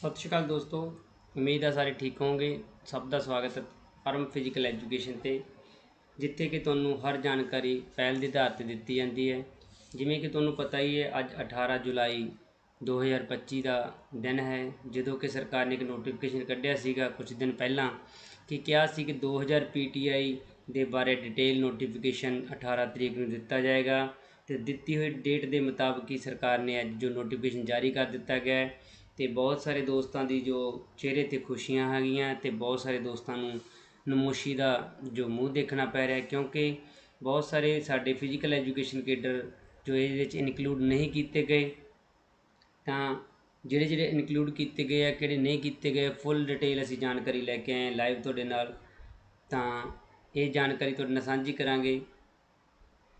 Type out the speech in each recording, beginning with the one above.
ਸਤਿ ਸ਼੍ਰੀ ਅਕਾਲ ਦੋਸਤੋ। ਉਮੀਦ ਹੈ ਸਾਰੇ ਠੀਕ ਹੋਵੋਗੇ। ਸਭ ਦਾ ਸਵਾਗਤ ਹੈ ਪਰਮ ਫਿਜ਼ੀਕਲ ਐਜੂਕੇਸ਼ਨ ਤੇ, ਜਿੱਥੇ ਕਿ ਤੁਹਾਨੂੰ ਹਰ ਜਾਣਕਾਰੀ ਪਹਿਲ ਦੇ ਆਧਾਰ ਤੇ ਦਿੱਤੀ ਜਾਂਦੀ ਹੈ। ਜਿਵੇਂ ਕਿ ਤੁਹਾਨੂੰ ਪਤਾ ਹੀ ਹੈ, ਅੱਜ 18 ਜੁਲਾਈ 2025 ਦਾ ਦਿਨ ਹੈ। ਜਦੋਂ ਕਿ ਸਰਕਾਰ ਨੇ ਇੱਕ ਨੋਟੀਫਿਕੇਸ਼ਨ ਕੱਢਿਆ ਸੀਗਾ ਕੁਝ ਦਿਨ ਪਹਿਲਾਂ ਕਿ ਕਿਹਾ ਸੀ ਕਿ 2000 ਪੀਟੀਆਈ ਦੇ ਬਾਰੇ ਡਿਟੇਲ ਨੋਟੀਫਿਕੇਸ਼ਨ 18 ਤਰੀਕ ਨੂੰ ਦਿੱਤਾ ਜਾਏਗਾ। ਤੇ ਦਿੱਤੀ ਹੋਈ ਡੇਟ ਦੇ ਮੁਤਾਬਕ ਹੀ ਸਰਕਾਰ ਨੇ ਅੱਜ ਜੋ ਨੋਟੀਫਿਕੇਸ਼ਨ ਜਾਰੀ ਕਰ ਦਿੱਤਾ ਗਿਆ ਹੈ ਤੇ ਬਹੁਤ ਸਾਰੇ ਦੋਸਤਾਂ ਦੀ ਜੋ ਚਿਹਰੇ ਤੇ ਖੁਸ਼ੀਆਂ ਹੈਗੀਆਂ ਤੇ ਬਹੁਤ ਸਾਰੇ ਦੋਸਤਾਂ ਨੂੰ ਨਮੋਸ਼ੀ ਦਾ ਜੋ ਮੂੰਹ ਦੇਖਣਾ ਪੈ ਰਿਹਾ ਕਿਉਂਕਿ ਬਹੁਤ ਸਾਰੇ ਸਾਡੇ ਫਿਜ਼ੀਕਲ ਐਜੂਕੇਸ਼ਨ ਕੇਡਰ ਜੋ ਇਹਦੇ ਵਿੱਚ ਇਨਕਲੂਡ ਨਹੀਂ ਕੀਤੇ ਗਏ, ਤਾਂ ਜਿਹੜੇ ਜਿਹੜੇ ਇਨਕਲੂਡ ਕੀਤੇ ਗਏ ਆ, ਕਿਹੜੇ ਨਹੀਂ ਕੀਤੇ ਗਏ ਫੁੱਲ ਡਿਟੇਲ ਅਸੀਂ ਜਾਣਕਾਰੀ ਲੈ ਕੇ ਆਏ ਲਾਈਵ ਤੁਹਾਡੇ ਨਾਲ, ਤਾਂ ਇਹ ਜਾਣਕਾਰੀ ਤੁਹਾਡੇ ਨਾਲ ਸਾਂਝੀ ਕਰਾਂਗੇ।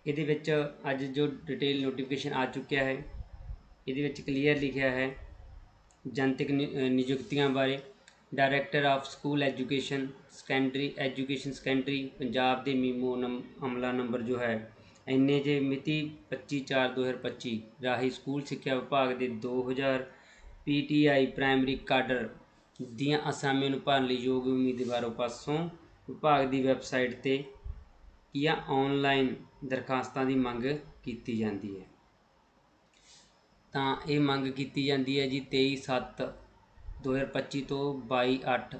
ਇਹਦੇ ਵਿੱਚ ਅੱਜ ਜੋ ਡਿਟੇਲ ਨੋਟੀਫਿਕੇਸ਼ਨ ਆ ਚੁੱਕਿਆ ਹੈ, ਇਹਦੇ ਵਿੱਚ ਕਲੀਅਰ ਲਿਖਿਆ ਹੈ। ਜਨਤਕ ਨਿ ਨਿਯੁਕਤੀਆਂ ਬਾਰੇ director of school education secondary education secondary Punjab ਦੇ ਮੀਮੋ ਨੰਮ ਅਮਲਾ ਨੰਬਰ ਜੋ ਹੈ, ਇੰਨੇ ਜੇ ਮਿਤੀ 25/4/2025 ਰਾਹੀਂ ਸਕੂਲ ਸਿੱਖਿਆ ਵਿਭਾਗ ਦੇ 2000 ਪੀਟੀਆਈ ਪ੍ਰਾਇਮਰੀ ਕਾਡਰ ਦੀਆਂ ਅਸਾਮੀਆਂ ਨੂੰ ਭਰਨ ਲਈ ਯੋਗ ਉਮੀਦਵਾਰੋਂ ਪਾਸੋਂ ਵਿਭਾਗ ਦੀ ਵੈਬਸਾਈਟ ਤੇ ਜਾਂ ਆਨਲਾਈਨ ਦਰਖਾਸਤਾਂ ਦੀ ਮੰਗ ਕੀਤੀ ਜਾਂਦੀ ਹੈ। ਤਾਂ ਇਹ ਮੰਗ ਕੀਤੀ ਜਾਂਦੀ ਹੈ ਜੀ 23/7 2025 ਤੋਂ 22/8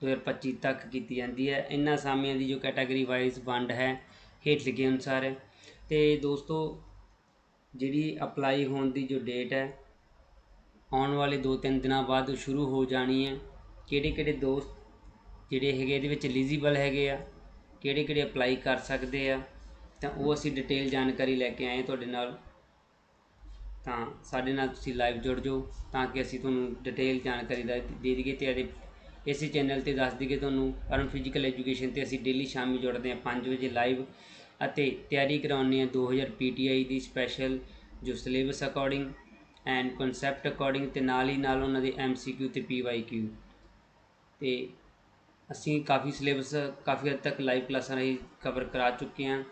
2025 ਤੱਕ ਕੀਤੀ ਜਾਂਦੀ ਹੈ। ਇਹਨਾਂ ਅਸਾਮੀਆਂ ਦੀ ਜੋ ਕੈਟਾਗਰੀ ਵਾਈਜ਼ ਵੰਡ ਹੈ, ਹੇਠ ਲਿਖੇ ਅਨੁਸਾਰ। ਹੈ ਤੇ ਦੋਸਤੋ, ਜਿਹੜੀ ਅਪਲਾਈ ਹੋਣ ਦੀ ਜੋ ਡੇਟ ਹੈ, ਆਉਣ ਵਾਲੇ 2-3 ਦਿਨਾਂ ਬਾਅਦ ਸ਼ੁਰੂ ਹੋ ਜਾਣੀ ਹੈ। ਕਿਹੜੇ ਕਿਹੜੇ ਦੋਸਤ ਜਿਹੜੇ ਹੈਗੇ ਇਹਦੇ ਵਿੱਚ ਐਲੀਜੀਬਲ ਹੈਗੇ ਆ, ਕਿਹੜੇ ਕਿਹੜੇ ਅਪਲਾਈ ਕਰ ਸਕਦੇ ਆ, ਤਾਂ ਉਹ ਅਸੀਂ ਡਿਟੇਲ ਜਾਣਕਾਰੀ ਲੈ ਕੇ ਆਏ ਤੁਹਾਡੇ ਨਾਲ। ਤਾਂ ਸਾਡੇ ਨਾਲ ਤੁਸੀਂ ਲਾਈਵ ਜੁੜ ਜਾਓ ਤਾਂ ਕਿ ਅਸੀਂ ਤੁਹਾਨੂੰ ਡਿਟੇਲ ਜਾਣਕਾਰੀ ਦਾ ਦੇ ਦਈਏ ਤੇ ਇਹਦੇ ਇਸੇ ਚੈਨਲ ਤੇ ਦੱਸ ਦਈਏ ਤੁਹਾਨੂੰ ਅਰਨ ਫਿਜ਼ੀਕਲ ਐਜੂਕੇਸ਼ਨ ਤੇ ਅਸੀਂ ਡੇਲੀ ਸ਼ਾਮੀ ਜੁੜਦੇ ਹਾਂ 5 ਵਜੇ ਲਾਈਵ ਅਤੇ ਤਿਆਰੀ ਕਰਾਉਂਦੇ ਹਾਂ 2000 ਪੀਟੀਆਈ ਦੀ ਸਪੈਸ਼ਲ ਜੋ syllabus according and concept according ਤੇ ਨਾਲ ਹੀ ਨਾਲ ਉਹਨਾਂ ਦੇ ਐਮਸੀਕਿਊ ਤੇ ਪੀਵਾਈਕਿਊ ਤੇ ਅਸੀਂ ਕਾਫੀ ਸਿਲੇਬਸ ਕਾਫੀ ਹੱਦ ਤੱਕ ਲਾਈਵ ਕਲਾਸਾਂ ਰਾਹੀਂ ਕਵਰ ਕਰਾ ਚੁੱਕੇ ਹਾਂ।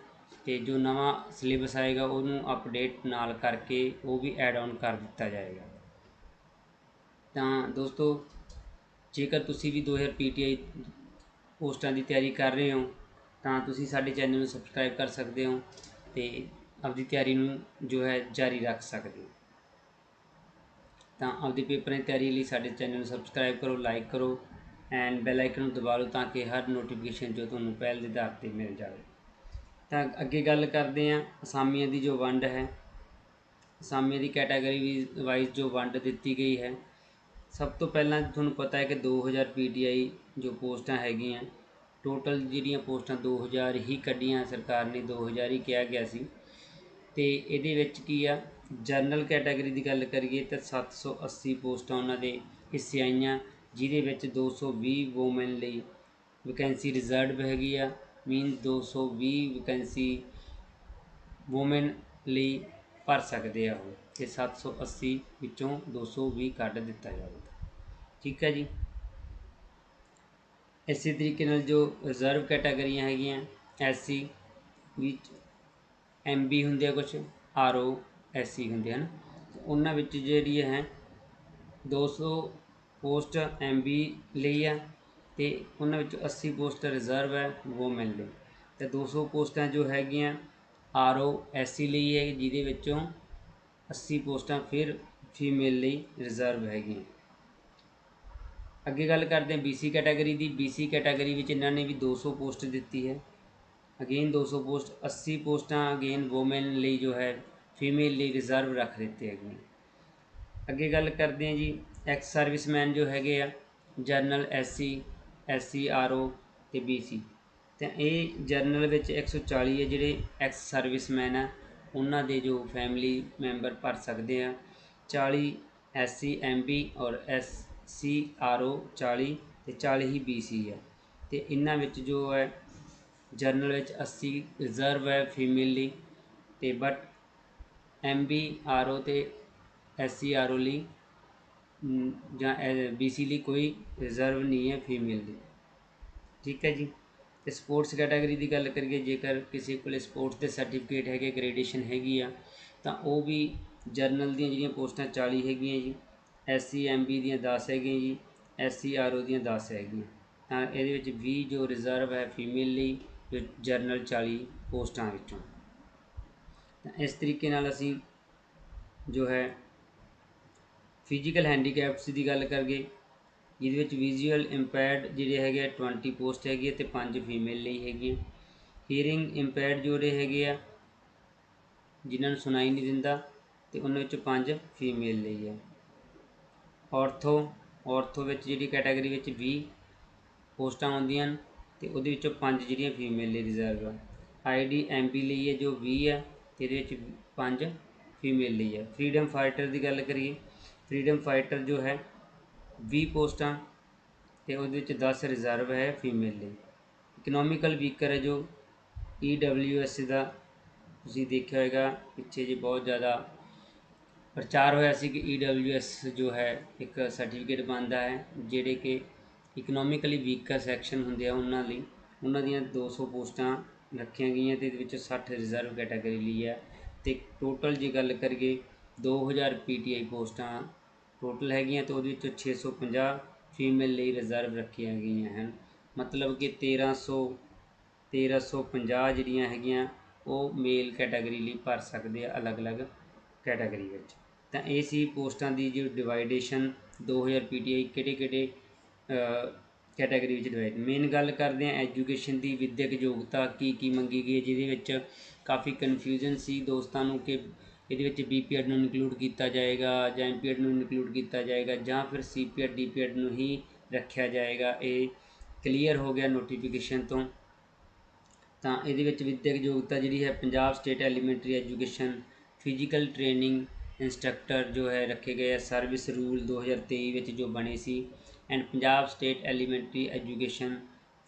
ਤੇ ਜੋ ਨਵਾਂ ਸਿਲੇਬਸ ਆਏਗਾ, ਉਹਨੂੰ ਅਪਡੇਟ ਨਾਲ ਕਰਕੇ ਉਹ ਵੀ ਐਡ ਆਨ ਕਰ ਦਿੱਤਾ ਜਾਏਗਾ। ਤਾਂ ਦੋਸਤੋ, ਜੇਕਰ ਤੁਸੀਂ ਵੀ 2000 ਪੀਟੀਆਈ ਪੋਸਟਾਂ ਦੀ ਤਿਆਰੀ ਕਰ ਰਹੇ ਹੋ, ਤਾਂ ਤੁਸੀਂ ਸਾਡੇ ਚੈਨਲ ਨੂੰ ਸਬਸਕ੍ਰਾਈਬ ਕਰ ਸਕਦੇ ਹੋ ਤੇ ਆਪਦੀ ਤਿਆਰੀ ਨੂੰ ਜੋ ਹੈ ਜਾਰੀ ਰੱਖ ਸਕਦੇ ਹੋ। ਤਾਂ ਆਪਦੇ ਪੇਪਰਾਂ ਦੀ ਤਿਆਰੀ ਲਈ ਸਾਡੇ ਚੈਨਲ ਨੂੰ ਸਬਸਕ੍ਰਾਈਬ ਕਰੋ ਲਾਈਕ ਕਰੋ ਐਂਡ ਬੈਲ ਆਈਕਨ ਨੂੰ ਦਬਾ ਲਓ ਤਾਂ ਕਿ ਹਰ ਨੋਟੀਫਿਕੇਸ਼ਨ ਜੋ ਤੁਹਾਨੂੰ ਪਹਿਲ ਦੇ ਆਧਾਰ ਤੇ ਮਿਲ ਜਾਵੇ। ਤਾਂ ਅੱਗੇ ਗੱਲ ਕਰਦੇ ਹਾਂ, ਅਸਾਮੀਆਂ ਦੀ ਜੋ ਵੰਡ ਹੈ। ਅਸਾਮੀਆਂ ਦੀ ਕੈਟਾਗਰੀ ਵਾਈਜ਼ ਜੋ ਵੰਡ ਦਿੱਤੀ ਗਈ ਹੈ। ਸਭ ਤੋਂ ਪਹਿਲਾਂ ਤੁਹਾਨੂੰ ਪਤਾ ਹੈ ਕਿ 2000 ਪੀਟੀਆਈ ਜੋ ਪੋਸਟਾਂ ਹੈਗੀਆਂ ਟੋਟਲ ਜਿਹੜੀਆਂ ਪੋਸਟਾਂ 2000 ਹੀ ਕੱਢੀਆਂ ਸਰਕਾਰ ਨੇ 2000 ਹੀ ਕਿਹਾ ਗਿਆ ਸੀ। ਤੇ ਇਹਦੇ ਵਿੱਚ ਕੀ ਆ ਜਨਰਲ ਕੈਟਾਗਰੀ ਦੀ ਗੱਲ ਕਰੀਏ ਤਾਂ 780 ਪੋਸਟਾਂ ਉਹਨਾਂ ਦੇ ਹਿੱਸੇ ਆਈਆਂ, ਜਿਹਦੇ ਵਿੱਚ 220 ਵੂਮਨ ਲਈ ਵੈਕੈਂਸੀ ਰਿਜ਼ਰਵ ਹੈਗੀ ਆ ਮੀਨਸ ਦੋ ਸੌ ਵੀਹ ਵੈਕੈਂਸੀ ਵੂਮੈਨ ਲਈ ਭਰ ਸਕਦੇ ਆ ਉਹ ਅਤੇ ਸੱਤ ਸੌ ਅੱਸੀ ਵਿੱਚੋਂ 220 ਕੱਢ ਦਿੱਤਾ ਜਾਵੇਗਾ ਠੀਕ ਹੈ ਜੀ? ਇਸੇ ਤਰੀਕੇ ਨਾਲ ਜੋ ਰਿਜ਼ਰਵ ਕੈਟਾਗਰੀਆਂ ਹੈਗੀਆਂ ਐਸਸੀ ਵਿੱਚ ਐਮਬੀ ਹੁੰਦੇ ਆ ਕੁਝ ਆਰਓ ਐਸਸੀ ਹੁੰਦੇ ਹਨ। ਉਹਨਾਂ ਵਿੱਚ ਜਿਹੜੀ ਹੈ 200 ਪੋਸਟ ਐਮਬੀ ਲਈ ਆ ਤੇ ਉਹਨਾਂ ਵਿੱਚ 80 ਪੋਸਟ ਰਿਜ਼ਰਵ ਹੈ ਵੋਮੈਨ ਲਈ ਤੇ 200 ਪੋਸਟਾਂ ਜੋ ਹੈਗੀਆਂ ਆਰਓ ਐਸਸੀ ਲਈ ਹੈ, ਜਿਹਦੇ ਵਿੱਚੋਂ 80 ਪੋਸਟਾਂ ਫਿਰ ਫੀਮੇਲ ਲਈ ਰਿਜ਼ਰਵ ਹੈਗੀਆਂ। ਅੱਗੇ ਗੱਲ ਕਰਦੇ ਹਾਂ ਬੀਸੀ ਕੈਟਾਗਰੀ ਦੀ। ਬੀਸੀ ਕੈਟਾਗਰੀ ਵਿੱਚ ਇਹਨਾਂ ਨੇ ਵੀ 200 ਪੋਸਟ ਦਿੱਤੀ ਹੈ। ਅਗੇਨ 200 ਪੋਸਟ 80 ਪੋਸਟਾਂ ਅਗੇਨ ਵੂਮਨ ਲਈ ਜੋ ਹੈ, ਫੀਮੇਲ ਲਈ ਰਿਜ਼ਰਵ ਰੱਖ ਦਿੱਤੇ ਹੈਗੇ ਅੱਗੇ ਗੱਲ ਕਰਦੇ ਹਾਂ ਜੀ, ਐਕਸ ਸਰਵਿਸਮੈਨ ਜੋ ਹੈਗੇ ਆ ਜਰਨਲ ਐਸਸੀ ਐਸਸੀ ਆਰਓ ਤੇ ਬੀਸੀ ਤਾਂ ਇਹ ਜਰਨਲ ਵਿੱਚ 140 ਹੈ, ਜਿਹੜੇ ਐਕਸ ਸਰਵਿਸਮੈਨ ਆ, ਉਹਨਾਂ ਦੇ ਜੋ ਫੈਮਿਲੀ ਮੈਂਬਰ ਭਰ ਸਕਦੇ ਆ। 40 ਐਸਸੀ ਐਮਬੀ ਔਰ ਐਸ ਸੀ ਆਰਓ 40 ਤੇ 40 ਹੀ ਬੀਸੀ ਹੈ ਤੇ ਇਹਨਾਂ ਵਿੱਚ ਜੋ ਹੈ, ਜਰਨਲ ਵਿੱਚ 80 ਰਿਜ਼ਰਵ ਹੈ ਫੀਮੇਲ ਲਈ ਤੇ ਬਟ ਐਮਬੀ ਆਰਓ ਤੇ ਐਸਸੀ ਆਰਓ ਲਈ ਜਾਂ ਬੀਸੀ ਲਈ ਕੋਈ ਰਿਜ਼ਰਵ ਨਹੀਂ ਹੈ ਫੀਮੇਲ ਦੀ। ਠੀਕ ਹੈ ਜੀ? ਤੇ ਸਪੋਰਟਸ ਕੈਟਾਗਰੀ ਦੀ ਗੱਲ ਕਰੀਏ, ਜੇਕਰ ਕਿਸੇ ਕੋਲ ਸਪੋਰਟਸ ਦੇ ਸਰਟੀਫਿਕੇਟ ਹੈਗੇ ਗ੍ਰੇਡੇਸ਼ਨ ਹੈਗੀ ਆ, ਤਾਂ ਉਹ ਵੀ ਜਰਨਲ ਦੀਆਂ ਜਿਹੜੀਆਂ ਪੋਸਟਾਂ 40 ਹੈਗੀਆਂ ਜੀ ਐਸਸੀ ਐਮਬੀ ਦੀਆਂ 10 ਹੈਗੀਆਂ ਜੀ ਐਸਸੀ ਆਰਓ ਦੀਆਂ 10 ਹੈਗੀਆਂ। ਤਾਂ ਇਹਦੇ ਵਿੱਚ 20 ਜੋ ਰਿਜ਼ਰਵ ਹੈ ਫੀਮੇਲ ਲਈ, ਜੋ ਜਰਨਲ 40 ਪੋਸਟਾਂ ਵਿੱਚੋਂ। ਤਾਂ ਇਸ ਤਰੀਕੇ ਨਾਲ ਅਸੀਂ ਜੋ ਹੈ ਫਿਜ਼ੀਕਲ ਹੈਂਡੀਕੈਪਸ ਦੀ ਗੱਲ ਕਰੀਏ ਜਿਹਦੇ ਵਿੱਚ ਵਿਜ਼ੂਅਲ ਇੰਪੈਰਡ ਜਿਹੜੇ ਹੈਗੇ ਆ 20 ਪੋਸਟ ਹੈਗੀ ਹੈ ਤੇ 5 ਫੀਮੇਲ ਲਈ ਹੈਗੀ ਹੈ ਹੀਅਰਿੰਗ ਇੰਪੈਰਡ ਜਿਹੜੇ ਹੈਗੇ ਆ, ਜਿਨ੍ਹਾਂ ਨੂੰ ਸੁਣਾਈ ਨਹੀਂ ਦਿੰਦਾ ਤੇ ਉਹਨਾਂ ਵਿੱਚ 5 ਫੀਮੇਲ ਲਈ ਹੈ ਆਰਥੋ ਆਰਥੋ ਵਿੱਚ ਜਿਹੜੀ ਕੈਟਾਗਰੀ ਵਿੱਚ 20 ਪੋਸਟਾਂ ਆਉਂਦੀਆਂ ਹਨ ਤੇ ਉਹਦੇ ਵਿੱਚੋਂ 5 ਜਿਹੜੀਆਂ ਫੀਮੇਲ ਲਈ ਰਿਜ਼ਰਵ ਹੈ ਆਈਡੀ ਐਮਪੀ ਲਈ ਹੈ ਜੋ 20 ਹੈ ਤੇ ਇਹਦੇ ਵਿੱਚ 5 ਫੀਮੇਲ ਲਈ ਹੈ ਫਰੀडम ਫਾਈਟਰ ਦੀ ਗੱਲ ਕਰੀਏ ਫਰੀडम ਫਾਈਟਰ ਜੋ ਹੈ 20 ਪੋਸਟਾਂ ਤੇ ਉਹਦੇ ਵਿੱਚ 10 ਰਿਜ਼ਰਵ ਹੈ ਫੀਮੇਲ ਲਈ ਇਕਨੋਮਿਕਲ ਵੀਕਰ ਹੈ ਜੋ ਈਡਬਲਯੂਐਸ ਦਾ ਤੁਸੀਂ ਦੇਖਿਆ ਹੋਵੇਗਾ ਪਿੱਛੇ ਜੇ ਬਹੁਤ ਜ਼ਿਆਦਾ ਪ੍ਰਚਾਰ ਹੋਇਆ ਸੀ ਕਿ ਈਡਬਲਯੂਐਸ ਜੋ ਹੈ ਇੱਕ ਸਰਟੀਫਿਕੇਟ ਬਣਦਾ ਹੈ, ਜਿਹੜੇ ਕਿ ਇਕਨੋਮਿਕਲੀ ਵੀਕਰ ਸੈਕਸ਼ਨ ਹੁੰਦੇ ਆ ਉਹਨਾਂ ਲਈ। ਉਹਨਾਂ ਦੀਆਂ 200 ਪੋਸਟਾਂ ਰੱਖੀਆਂ ਗਈਆਂ ਤੇ ਇਹਦੇ ਵਿੱਚੋਂ 60 ਰਿਜ਼ਰਵ ਕੈਟਾਗਰੀ ਲਈ ਹੈ। ਤੇ ਟੋਟਲ ਜੇ ਗੱਲ ਕਰੀਏ 2000 ਪੀਟੀਆਈ ਪੋਸਟਾਂ ਟੋਟਲ ਹੈਗੀਆਂ ਤੇ ਉਹਦੇ ਵਿੱਚੋਂ 650 ਫੀਮੇਲ ਲਈ ਰਿਜ਼ਰਵ ਰੱਖੀਆਂ ਗਈਆਂ ਹਨ। ਮਤਲਬ ਕਿ 1300 1350 ਜਿਹੜੀਆਂ ਹੈਗੀਆਂ, ਉਹ ਮੇਲ ਕੈਟਾਗਰੀ ਲਈ ਭਰ ਸਕਦੇ ਆ ਅਲੱਗ-ਅਲੱਗ ਕੈਟਾਗਰੀ ਵਿੱਚ। ਤਾਂ ਇਹ ਸੀ ਪੋਸਟਾਂ ਦੀ ਜੋ ਡਿਵਾਈਡੇਸ਼ਨ 2000 ਪੀਟੀਆਈ ਕਿਹੜੇ-ਕਿਹੜੇ ਕੈਟਾਗਰੀ ਵਿੱਚ ਡਿਵਾਈਡ ਮੇਨ ਗੱਲ ਕਰਦੇ ਆ ਐਜੂਕੇਸ਼ਨ ਦੀ ਵਿਦਿਅਕ ਯੋਗਤਾ ਕੀ ਕੀ ਮੰਗੀ ਗਈ ਹੈ, ਜਿਹਦੇ ਵਿੱਚ ਕਾਫੀ ਕਨਫਿਊਜ਼ਨ ਸੀ ਦੋਸਤਾਂ ਨੂੰ ਕਿ ਇਹਦੇ ਵਿੱਚ ਬੀਪੀਐਡ ਨੂੰ ਇਨਕਲੂਡ ਕੀਤਾ ਜਾਏਗਾ ਜਾਂ ਐਮਪੀਐਡ ਨੂੰ ਇਨਕਲੂਡ ਕੀਤਾ ਜਾਏਗਾ ਜਾਂ ਫਿਰ ਸੀਪੀਐਡ ਡੀਪੀਐਡ ਨੂੰ ਹੀ ਰੱਖਿਆ ਜਾਏਗਾ। ਇਹ ਕਲੀਅਰ ਹੋ ਗਿਆ ਨੋਟੀਫਿਕੇਸ਼ਨ ਤੋਂ। ਤਾਂ ਇਹਦੇ ਵਿੱਚ ਵਿਦਿਅਕ ਯੋਗਤਾ ਜਿਹੜੀ ਹੈ, Punjab state elementary education physical training instructor ਜੋ ਹੈ, ਰੱਖੇ ਗਏ ਆ ਸਰਵਿਸ ਰੂਲ 2023 ਵਿੱਚ ਜੋ ਬਣੇ ਸੀ and Punjab state elementary education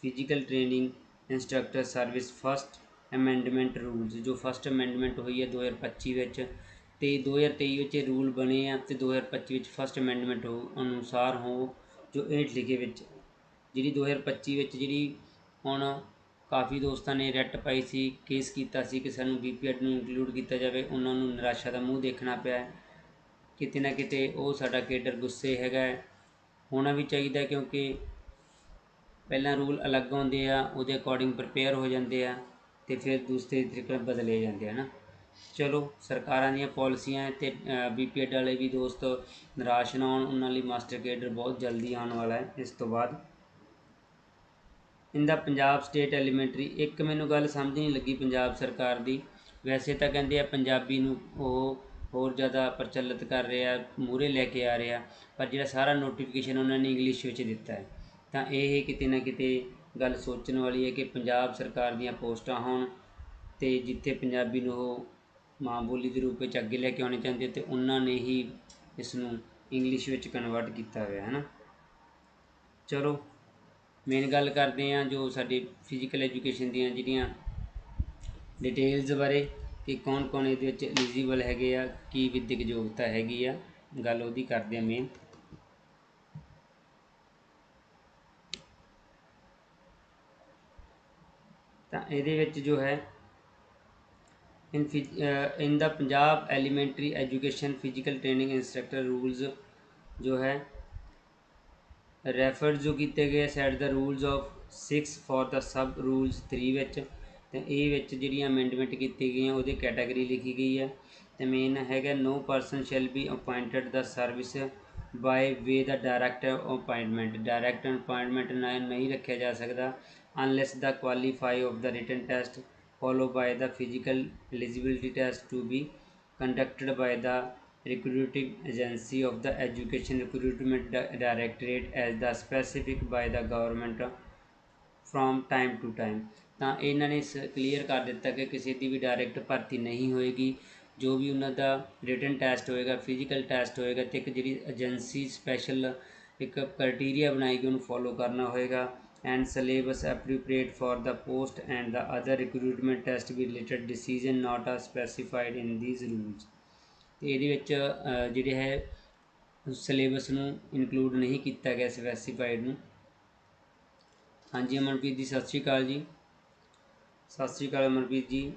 physical training instructor service first amendment rules ਜੋ ਫਸਟ ਅਮੈਂਡਮੈਂਟ ਹੋਈ ਹੈ 2025 ਵਿੱਚ ਅਤੇ ਦੋ ਹਜ਼ਾਰ ਤੇਈ ਵਿੱਚ ਇਹ ਰੂਲ ਬਣੇ ਆ ਅਤੇ ਦੋ ਹਜ਼ਾਰ ਪੱਚੀ ਵਿੱਚ ਫਸਟ ਅਮੈਂਡਮੈਂਟ ਹੋ, ਅਨੁਸਾਰ ਹੋ, ਜੋ ਹੇਠ ਲਿਖੇ ਵਿੱਚ। ਜਿਹੜੀ 2025 ਵਿੱਚ ਜਿਹੜੀ ਹੁਣ ਕਾਫੀ ਦੋਸਤਾਂ ਨੇ ਰੈੱਟ ਪਾਈ ਸੀ ਕੇਸ ਕੀਤਾ ਸੀ ਕਿ ਸਾਨੂੰ ਬੀਪੀਐਡ ਨੂੰ ਇਨਕਲੂਡ ਕੀਤਾ ਜਾਵੇ, ਉਹਨਾਂ ਨੂੰ ਨਿਰਾਸ਼ਾ ਦਾ ਮੂੰਹ ਦੇਖਣਾ ਪਿਆ। ਕਿਤੇ ਨਾ ਕਿਤੇ ਉਹ ਸਾਡਾ ਕੇਡਰ ਗੁੱਸੇ ਹੈਗਾ ਹੋਣਾ ਵੀ ਚਾਹੀਦਾ ਕਿਉਂਕਿ ਪਹਿਲਾਂ ਰੂਲ ਅਲੱਗ ਆਉਂਦੇ ਆ, ਉਹਦੇ ਅਕੋਰਡਿੰਗ ਪ੍ਰਿਪੇਅਰ ਹੋ ਜਾਂਦੇ ਆ। ਤੇ ਫਿਰ ਦੂਸਰੇ ਤਰੀਕੇ ਬਦਲੇ ਜਾਂਦੇ ਆ ਨਾ। ਚਲੋ, ਸਰਕਾਰਾਂ ਦੀਆਂ ਪਾਲਿਸੀਆਂ ਤੇ ਬੀਪੀਐਡ ਵਾਲੇ ਵੀ ਦੋਸਤ ਨਿਰਾਸ਼ ਨਾ ਹੋਣ, ਉਹਨਾਂ ਲਈ ਮਾਸਟਰ ਕੇਡਰ ਬਹੁਤ ਜਲਦੀ ਆਉਣ ਵਾਲਾ ਹੈ ਇਸ ਤੋਂ ਬਾਅਦ। ਇੰਦਾ ਪੰਜਾਬ ਸਟੇਟ ਐਲੀਮੈਂਟਰੀ, ਇੱਕ ਮੈਨੂੰ ਗੱਲ ਸਮਝ ਨਹੀਂ ਲੱਗੀ ਪੰਜਾਬ ਸਰਕਾਰ ਦੀ। ਵੈਸੇ ਤਾਂ ਕਹਿੰਦੇ ਆ ਪੰਜਾਬੀ ਨੂੰ ਉਹ ਹੋਰ ਜ਼ਿਆਦਾ ਪ੍ਰਚਲਿਤ ਕਰ ਰਿਹਾ ਮੂਰੇ ਲੈ ਕੇ ਆ ਰਿਹਾ, ਪਰ ਜਿਹੜਾ ਸਾਰਾ ਨੋਟੀਫਿਕੇਸ਼ਨ ਉਹਨਾਂ ਨੇ ਇੰਗਲਿਸ਼ ਵਿੱਚ ਦਿੱਤਾ ਹੈ, ਤਾਂ ਇਹ ਕਿਤੇ ਨਾ ਕਿਤੇ ਗੱਲ ਸੋਚਣ ਵਾਲੀ ਹੈ ਕਿ ਪੰਜਾਬ ਸਰਕਾਰ ਦੀਆਂ ਪੋਸਟਾਂ ਹੋਣ ਅਤੇ ਜਿੱਥੇ ਪੰਜਾਬੀ ਨੂੰ ਉਹ ਮਾਂ ਬੋਲੀ ਦੇ ਰੂਪ ਵਿੱਚ ਅੱਗੇ ਲੈ ਕੇ ਆਉਣੇ ਚਾਹੁੰਦੇ ਅਤੇ ਉਹਨਾਂ ਨੇ ਹੀ ਇਸ ਨੂੰ ਇੰਗਲਿਸ਼ ਵਿੱਚ ਕਨਵਰਟ ਕੀਤਾ ਹੋਇਆ, ਹੈ ਨਾ? ਚਲੋ ਮੇਨ ਗੱਲ ਕਰਦੇ ਹਾਂ ਜੋ ਸਾਡੀ ਫਿਜ਼ੀਕਲ ਐਜੂਕੇਸ਼ਨ ਦੀਆਂ ਜਿਹੜੀਆਂ ਡਿਟੇਲਸ ਬਾਰੇ ਕਿ ਕੌਣ ਕੌਣ ਇਹਦੇ ਵਿੱਚ ਐਲੀਜੀਬਲ ਹੈਗੇ ਆ, ਕੀ ਵਿਦਿਅਕ ਯੋਗਤਾ ਹੈਗੀ ਆ, ਗੱਲ ਉਹਦੀ ਕਰਦੇ ਆ ਮੇਨ ਤਾਂ ਇਹਦੇ ਵਿੱਚ ਜੋ ਹੈ, in in the Punjab elementary education physical training instructor rules ਜੋ ਹੈ, ਰੈਫਰ ਜੋ ਕੀਤੇ ਗਏ set the rules of 6 for the sub rules 3 ਵਿੱਚ, ਤੇ ਇਹ ਵਿੱਚ ਜਿਹੜੀਆਂ ਅਮੈਂਡਮੈਂਟ ਕੀਤੀ ਗਈਆਂ ਉਹਦੇ ਕੈਟਾਗਰੀ ਲਿਖੀ ਗਈ ਹੈ ਤੇ ਮੇਨ ਹੈਗਾ no person shall be appointed the service by way the direct appointment direct appointment ਨਹੀਂ ਰੱਖਿਆ ਜਾ ਸਕਦਾ unless the qualify of the written test follow by the physical eligibility test to be conducted by the recruiting agency of the education recruitment directorate as the specific by the government from time to time. ਤਾਂ ਇਹਨਾਂ ਨੇ clear ਕਰ ਦਿੱਤਾ ਕਿ ਕਿਸੇ ਦੀ ਵੀ direct ਭਰਤੀ ਨਹੀਂ ਹੋਏਗੀ। ਜੋ ਵੀ ਉਹਨਾਂ ਦਾ ਰਿਟਨ ਟੈਸਟ ਹੋਏਗਾ ਫਿਜ਼ੀਕਲ ਟੈਸਟ ਹੋਏਗਾ ਤੇ ਇੱਕ ਜਿਹੜੀ ਏਜੰਸੀ ਸਪੈਸ਼ਲ ਇੱਕ ਕ੍ਰਾਈਟੇਰੀਆ ਗਈ ਉਹਨੂੰ ਫੋਲੋ ਕਰਨਾ ਹੋਏਗਾ। And syllabus appropriate for the post and the other recruitment test we related decision not a specified in these rules ਤੇ ਇਹਦੇ ਵਿੱਚ ਜਿਹੜੇ ਹੈ ਸਿਲੇਬਸ ਨੂੰ ਇਨਕਲੂਡ ਨਹੀਂ ਕੀਤਾ ਗਿਆ ਸਪੈਸੀਫਾਈਡ ਨੂੰ। ਹਾਂਜੀ, ਅਮਨਪ੍ਰੀਤ ਜੀ, ਸਤਿ ਸ਼੍ਰੀ ਅਕਾਲ ਜੀ। ਸਤਿ ਸ਼੍ਰੀ ਅਕਾਲ ਅਮਨਪ੍ਰੀਤ ਜੀ।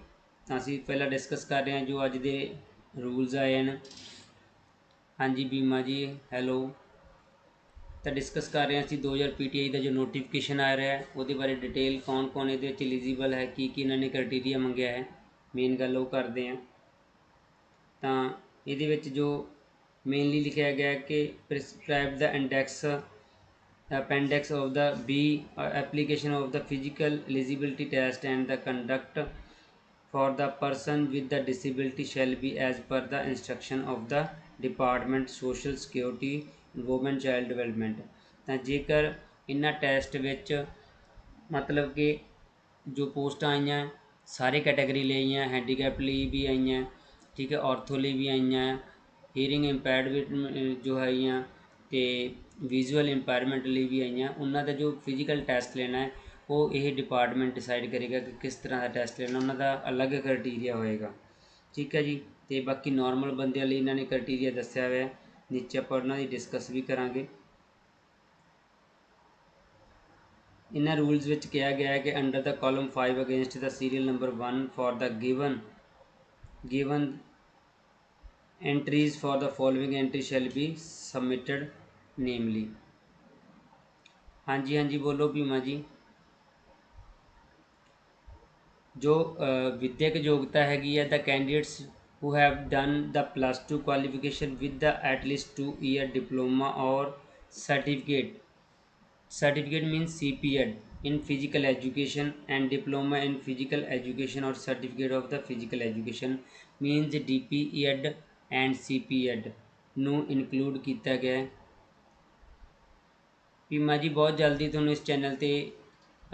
ਅਸੀਂ ਪਹਿਲਾਂ ਡਿਸਕਸ ਕਰ ਰਹੇ ਹਾਂ ਜੋ ਅੱਜ ਦੇ ਰੂਲਸ ਆਏ ਹਨ। ਹਾਂਜੀ, ਬੀਮਾ ਜੀ ਹੈਲੋ ਤਾਂ ਡਿਸਕਸ ਕਰ ਰਹੇ ਹਾਂ ਅਸੀਂ 2000 ਪੀਟੀਆਈ ਦਾ ਜੋ ਨੋਟੀਫਿਕੇਸ਼ਨ ਆ ਰਿਹਾ ਹੈ ਉਹਦੇ ਬਾਰੇ ਡਿਟੇਲ ਕੌਣ ਕੌਣ ਇਹਦੇ ਵਿੱਚ ਐਲੀਜੀਬਲ ਹੈ ਕੀ ਕੀ ਇਹਨਾਂ ਨੇ ਕ੍ਰਾਈਟੇਰੀਆ ਮੰਗਿਆ ਹੈ ਮੇਨ ਗੱਲ ਉਹ ਕਰਦੇ ਹਾਂ ਤਾਂ ਇਹਦੇ ਵਿੱਚ ਜੋ ਮੇਨਲੀ ਲਿਖਿਆ ਗਿਆ ਹੈ ਕਿ prescribe the index appendix of the B uh, application of the physical eligibility test and the conduct for the person with the disability shall be as per the instruction of the department social security woman child development ਤਾਂ ਜੇਕਰ ਇਹਨਾਂ test ਵਿੱਚ ਮਤਲਬ ਕਿ ਜੋ ਪੋਸਟਾਂ ਆਈਆਂ, ਸਾਰੇ ਕੈਟਾਗਰੀ ਲਈ ਆਈਆਂ ਹੈਂਡੀਕੈਪ ਲਈ ਵੀ ਆਈਆਂ, ਠੀਕ ਹੈ ਔਰਥੋ ਲਈ ਵੀ ਆਈਆਂ ਹੀਅਰਿੰਗ ਇੰਪੈਰਡ ਵੀ ਜੋ ਆਈਆਂ ਤੇ ਵਿਜ਼ੂਅਲ ਇੰਪਾਇਰਮੈਂਟ ਲਈ ਵੀ ਆਈਆਂ, ਉਹਨਾਂ ਦਾ ਜੋ ਫਿਜ਼ੀਕਲ ਟੈਸਟ ਲੈਣਾ ਹੈ, ਉਹ ਇਹ ਡਿਪਾਰਟਮੈਂਟ ਡਿਸਾਈਡ ਕਰੇਗਾ ਕਿ ਕਿਸ ਤਰ੍ਹਾਂ ਦਾ ਟੈਸਟ ਲੈਣਾ, ਉਹਨਾਂ ਦਾ ਅਲੱਗ ਕ੍ਰਾਈਟੇਰੀਆ ਹੋਏਗਾ। ਠੀਕ ਹੈ ਜੀ, ਤੇ ਬਾਕੀ ਨਾਰਮਲ ਬੰਦਿਆਂ ਲਈ ਇਹਨਾਂ ਨੇ ਕ੍ਰਾਈਟੇਰੀਆ ਦੱਸਿਆ ਹੋਇਆ ਨੀਚੇ ਆਪਾਂ ਉਹਨਾਂ ਦੀ ਡਿਸਕਸ ਵੀ ਕਰਾਂਗੇ। ਇਹਨਾਂ ਰੂਲਸ ਵਿੱਚ ਕਿਹਾ ਗਿਆ ਹੈ ਕਿ under the column 5 against the serial number 1 for the given given entries for the following entry shall be submitted namely ਹਾਂਜੀ ਹਾਂਜੀ ਬੋਲੋ ਭੀਮਾ ਜੀ। ਜੋ ਅ, ਵਿਦਿਅਕ ਯੋਗਤਾ ਹੈਗੀ ਹੈ the candidates who have done the plus 2 qualification with the at least 2 year diploma or certificate certificate means cped in physical education and diploma in physical education or certificate of the physical education means dped and cped ਨੂੰ include ਕੀਤਾ ਗਿਆ ਹੈ ਭੀਮਾ ਜੀ ਬਹੁਤ ਜਲਦੀ ਤੁਹਾਨੂੰ ਇਸ channel ਤੇ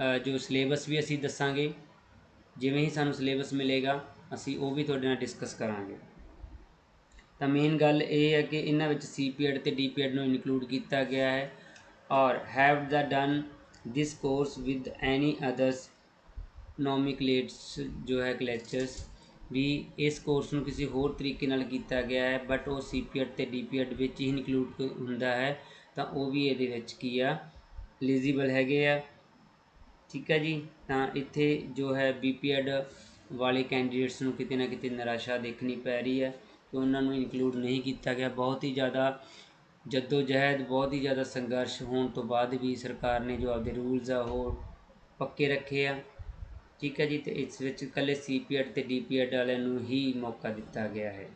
ਅ, ਜੋ ਸਿਲੇਬਸ ਵੀ ਅਸੀਂ ਦੱਸਾਂਗੇ ਜਿਵੇਂ ਹੀ ਸਾਨੂੰ ਸਿਲੇਬਸ ਮਿਲੇਗਾ ਅਸੀਂ ਉਹ ਵੀ ਤੁਹਾਡੇ ਨਾਲ ਡਿਸਕਸ ਕਰਾਂਗੇ। ਤਾਂ ਮੇਨ ਗੱਲ ਇਹ ਹੈ ਕਿ ਇਹਨਾਂ ਵਿੱਚ ਸੀਪੀਐਡ ਤੇ ਡੀਪੀਐਡ ਨੂੰ ਇਨਕਲੂਡ ਕੀਤਾ ਗਿਆ ਹੈ or have the done this course with any others nomenclatures ਜੋ ਹੈ ਲੈਕਚਰਸ ਵੀ ਇਸ ਕੋਰਸ ਨੂੰ ਕਿਸੇ ਹੋਰ ਤਰੀਕੇ ਨਾਲ ਕੀਤਾ ਗਿਆ ਹੈ ਬਟ ਉਹ ਸੀਪੀਐਡ ਤੇ ਡੀਪੀਐਡ ਵਿੱਚ ਹੀ ਇਨਕਲੂਡ ਹੁੰਦਾ ਹੈ। ਤਾਂ ਉਹ ਵੀ ਇਹਦੇ ਵਿੱਚ ਕੀ ਆ? ਐਲੀਜੀਬਲ ਹੈਗੇ ਆ। ਠੀਕ ਹੈ ਜੀ? ਤਾਂ ਇੱਥੇ ਜੋ ਹੈ ਬੀਪੀਐਡ ਵਾਲੇ ਕੈਂਡੀਡੇਟਸ ਨੂੰ ਕਿਤੇ ਨਾ ਕਿਤੇ ਨਿਰਾਸ਼ਾ ਦੇਖਣੀ ਪੈ ਰਹੀ ਹੈ ਕਿ ਉਹਨਾਂ ਨੂੰ ਇਨਕਲੂਡ ਨਹੀਂ ਕੀਤਾ ਗਿਆ। ਬਹੁਤ ਹੀ ਜ਼ਿਆਦਾ ਜੱਦੋ ਜਹਿਦ ਬਹੁਤ ਹੀ ਜ਼ਿਆਦਾ ਸੰਘਰਸ਼ ਹੋਣ ਤੋਂ ਬਾਅਦ ਵੀ ਸਰਕਾਰ ਨੇ ਜੋ ਆਪਦੇ ਰੂਲਸ ਆ ਉਹ ਪੱਕੇ ਰੱਖੇ ਆ। ਠੀਕ ਹੈ ਜੀ, ਤੇ ਇਸ ਵਿੱਚ ਇਕੱਲੇ ਸੀਪੀਐਡ ਤੇ ਡੀਪੀਐਡ ਵਾਲਿਆਂ ਨੂੰ ਹੀ ਮੌਕਾ ਦਿੱਤਾ ਗਿਆ ਹੈ।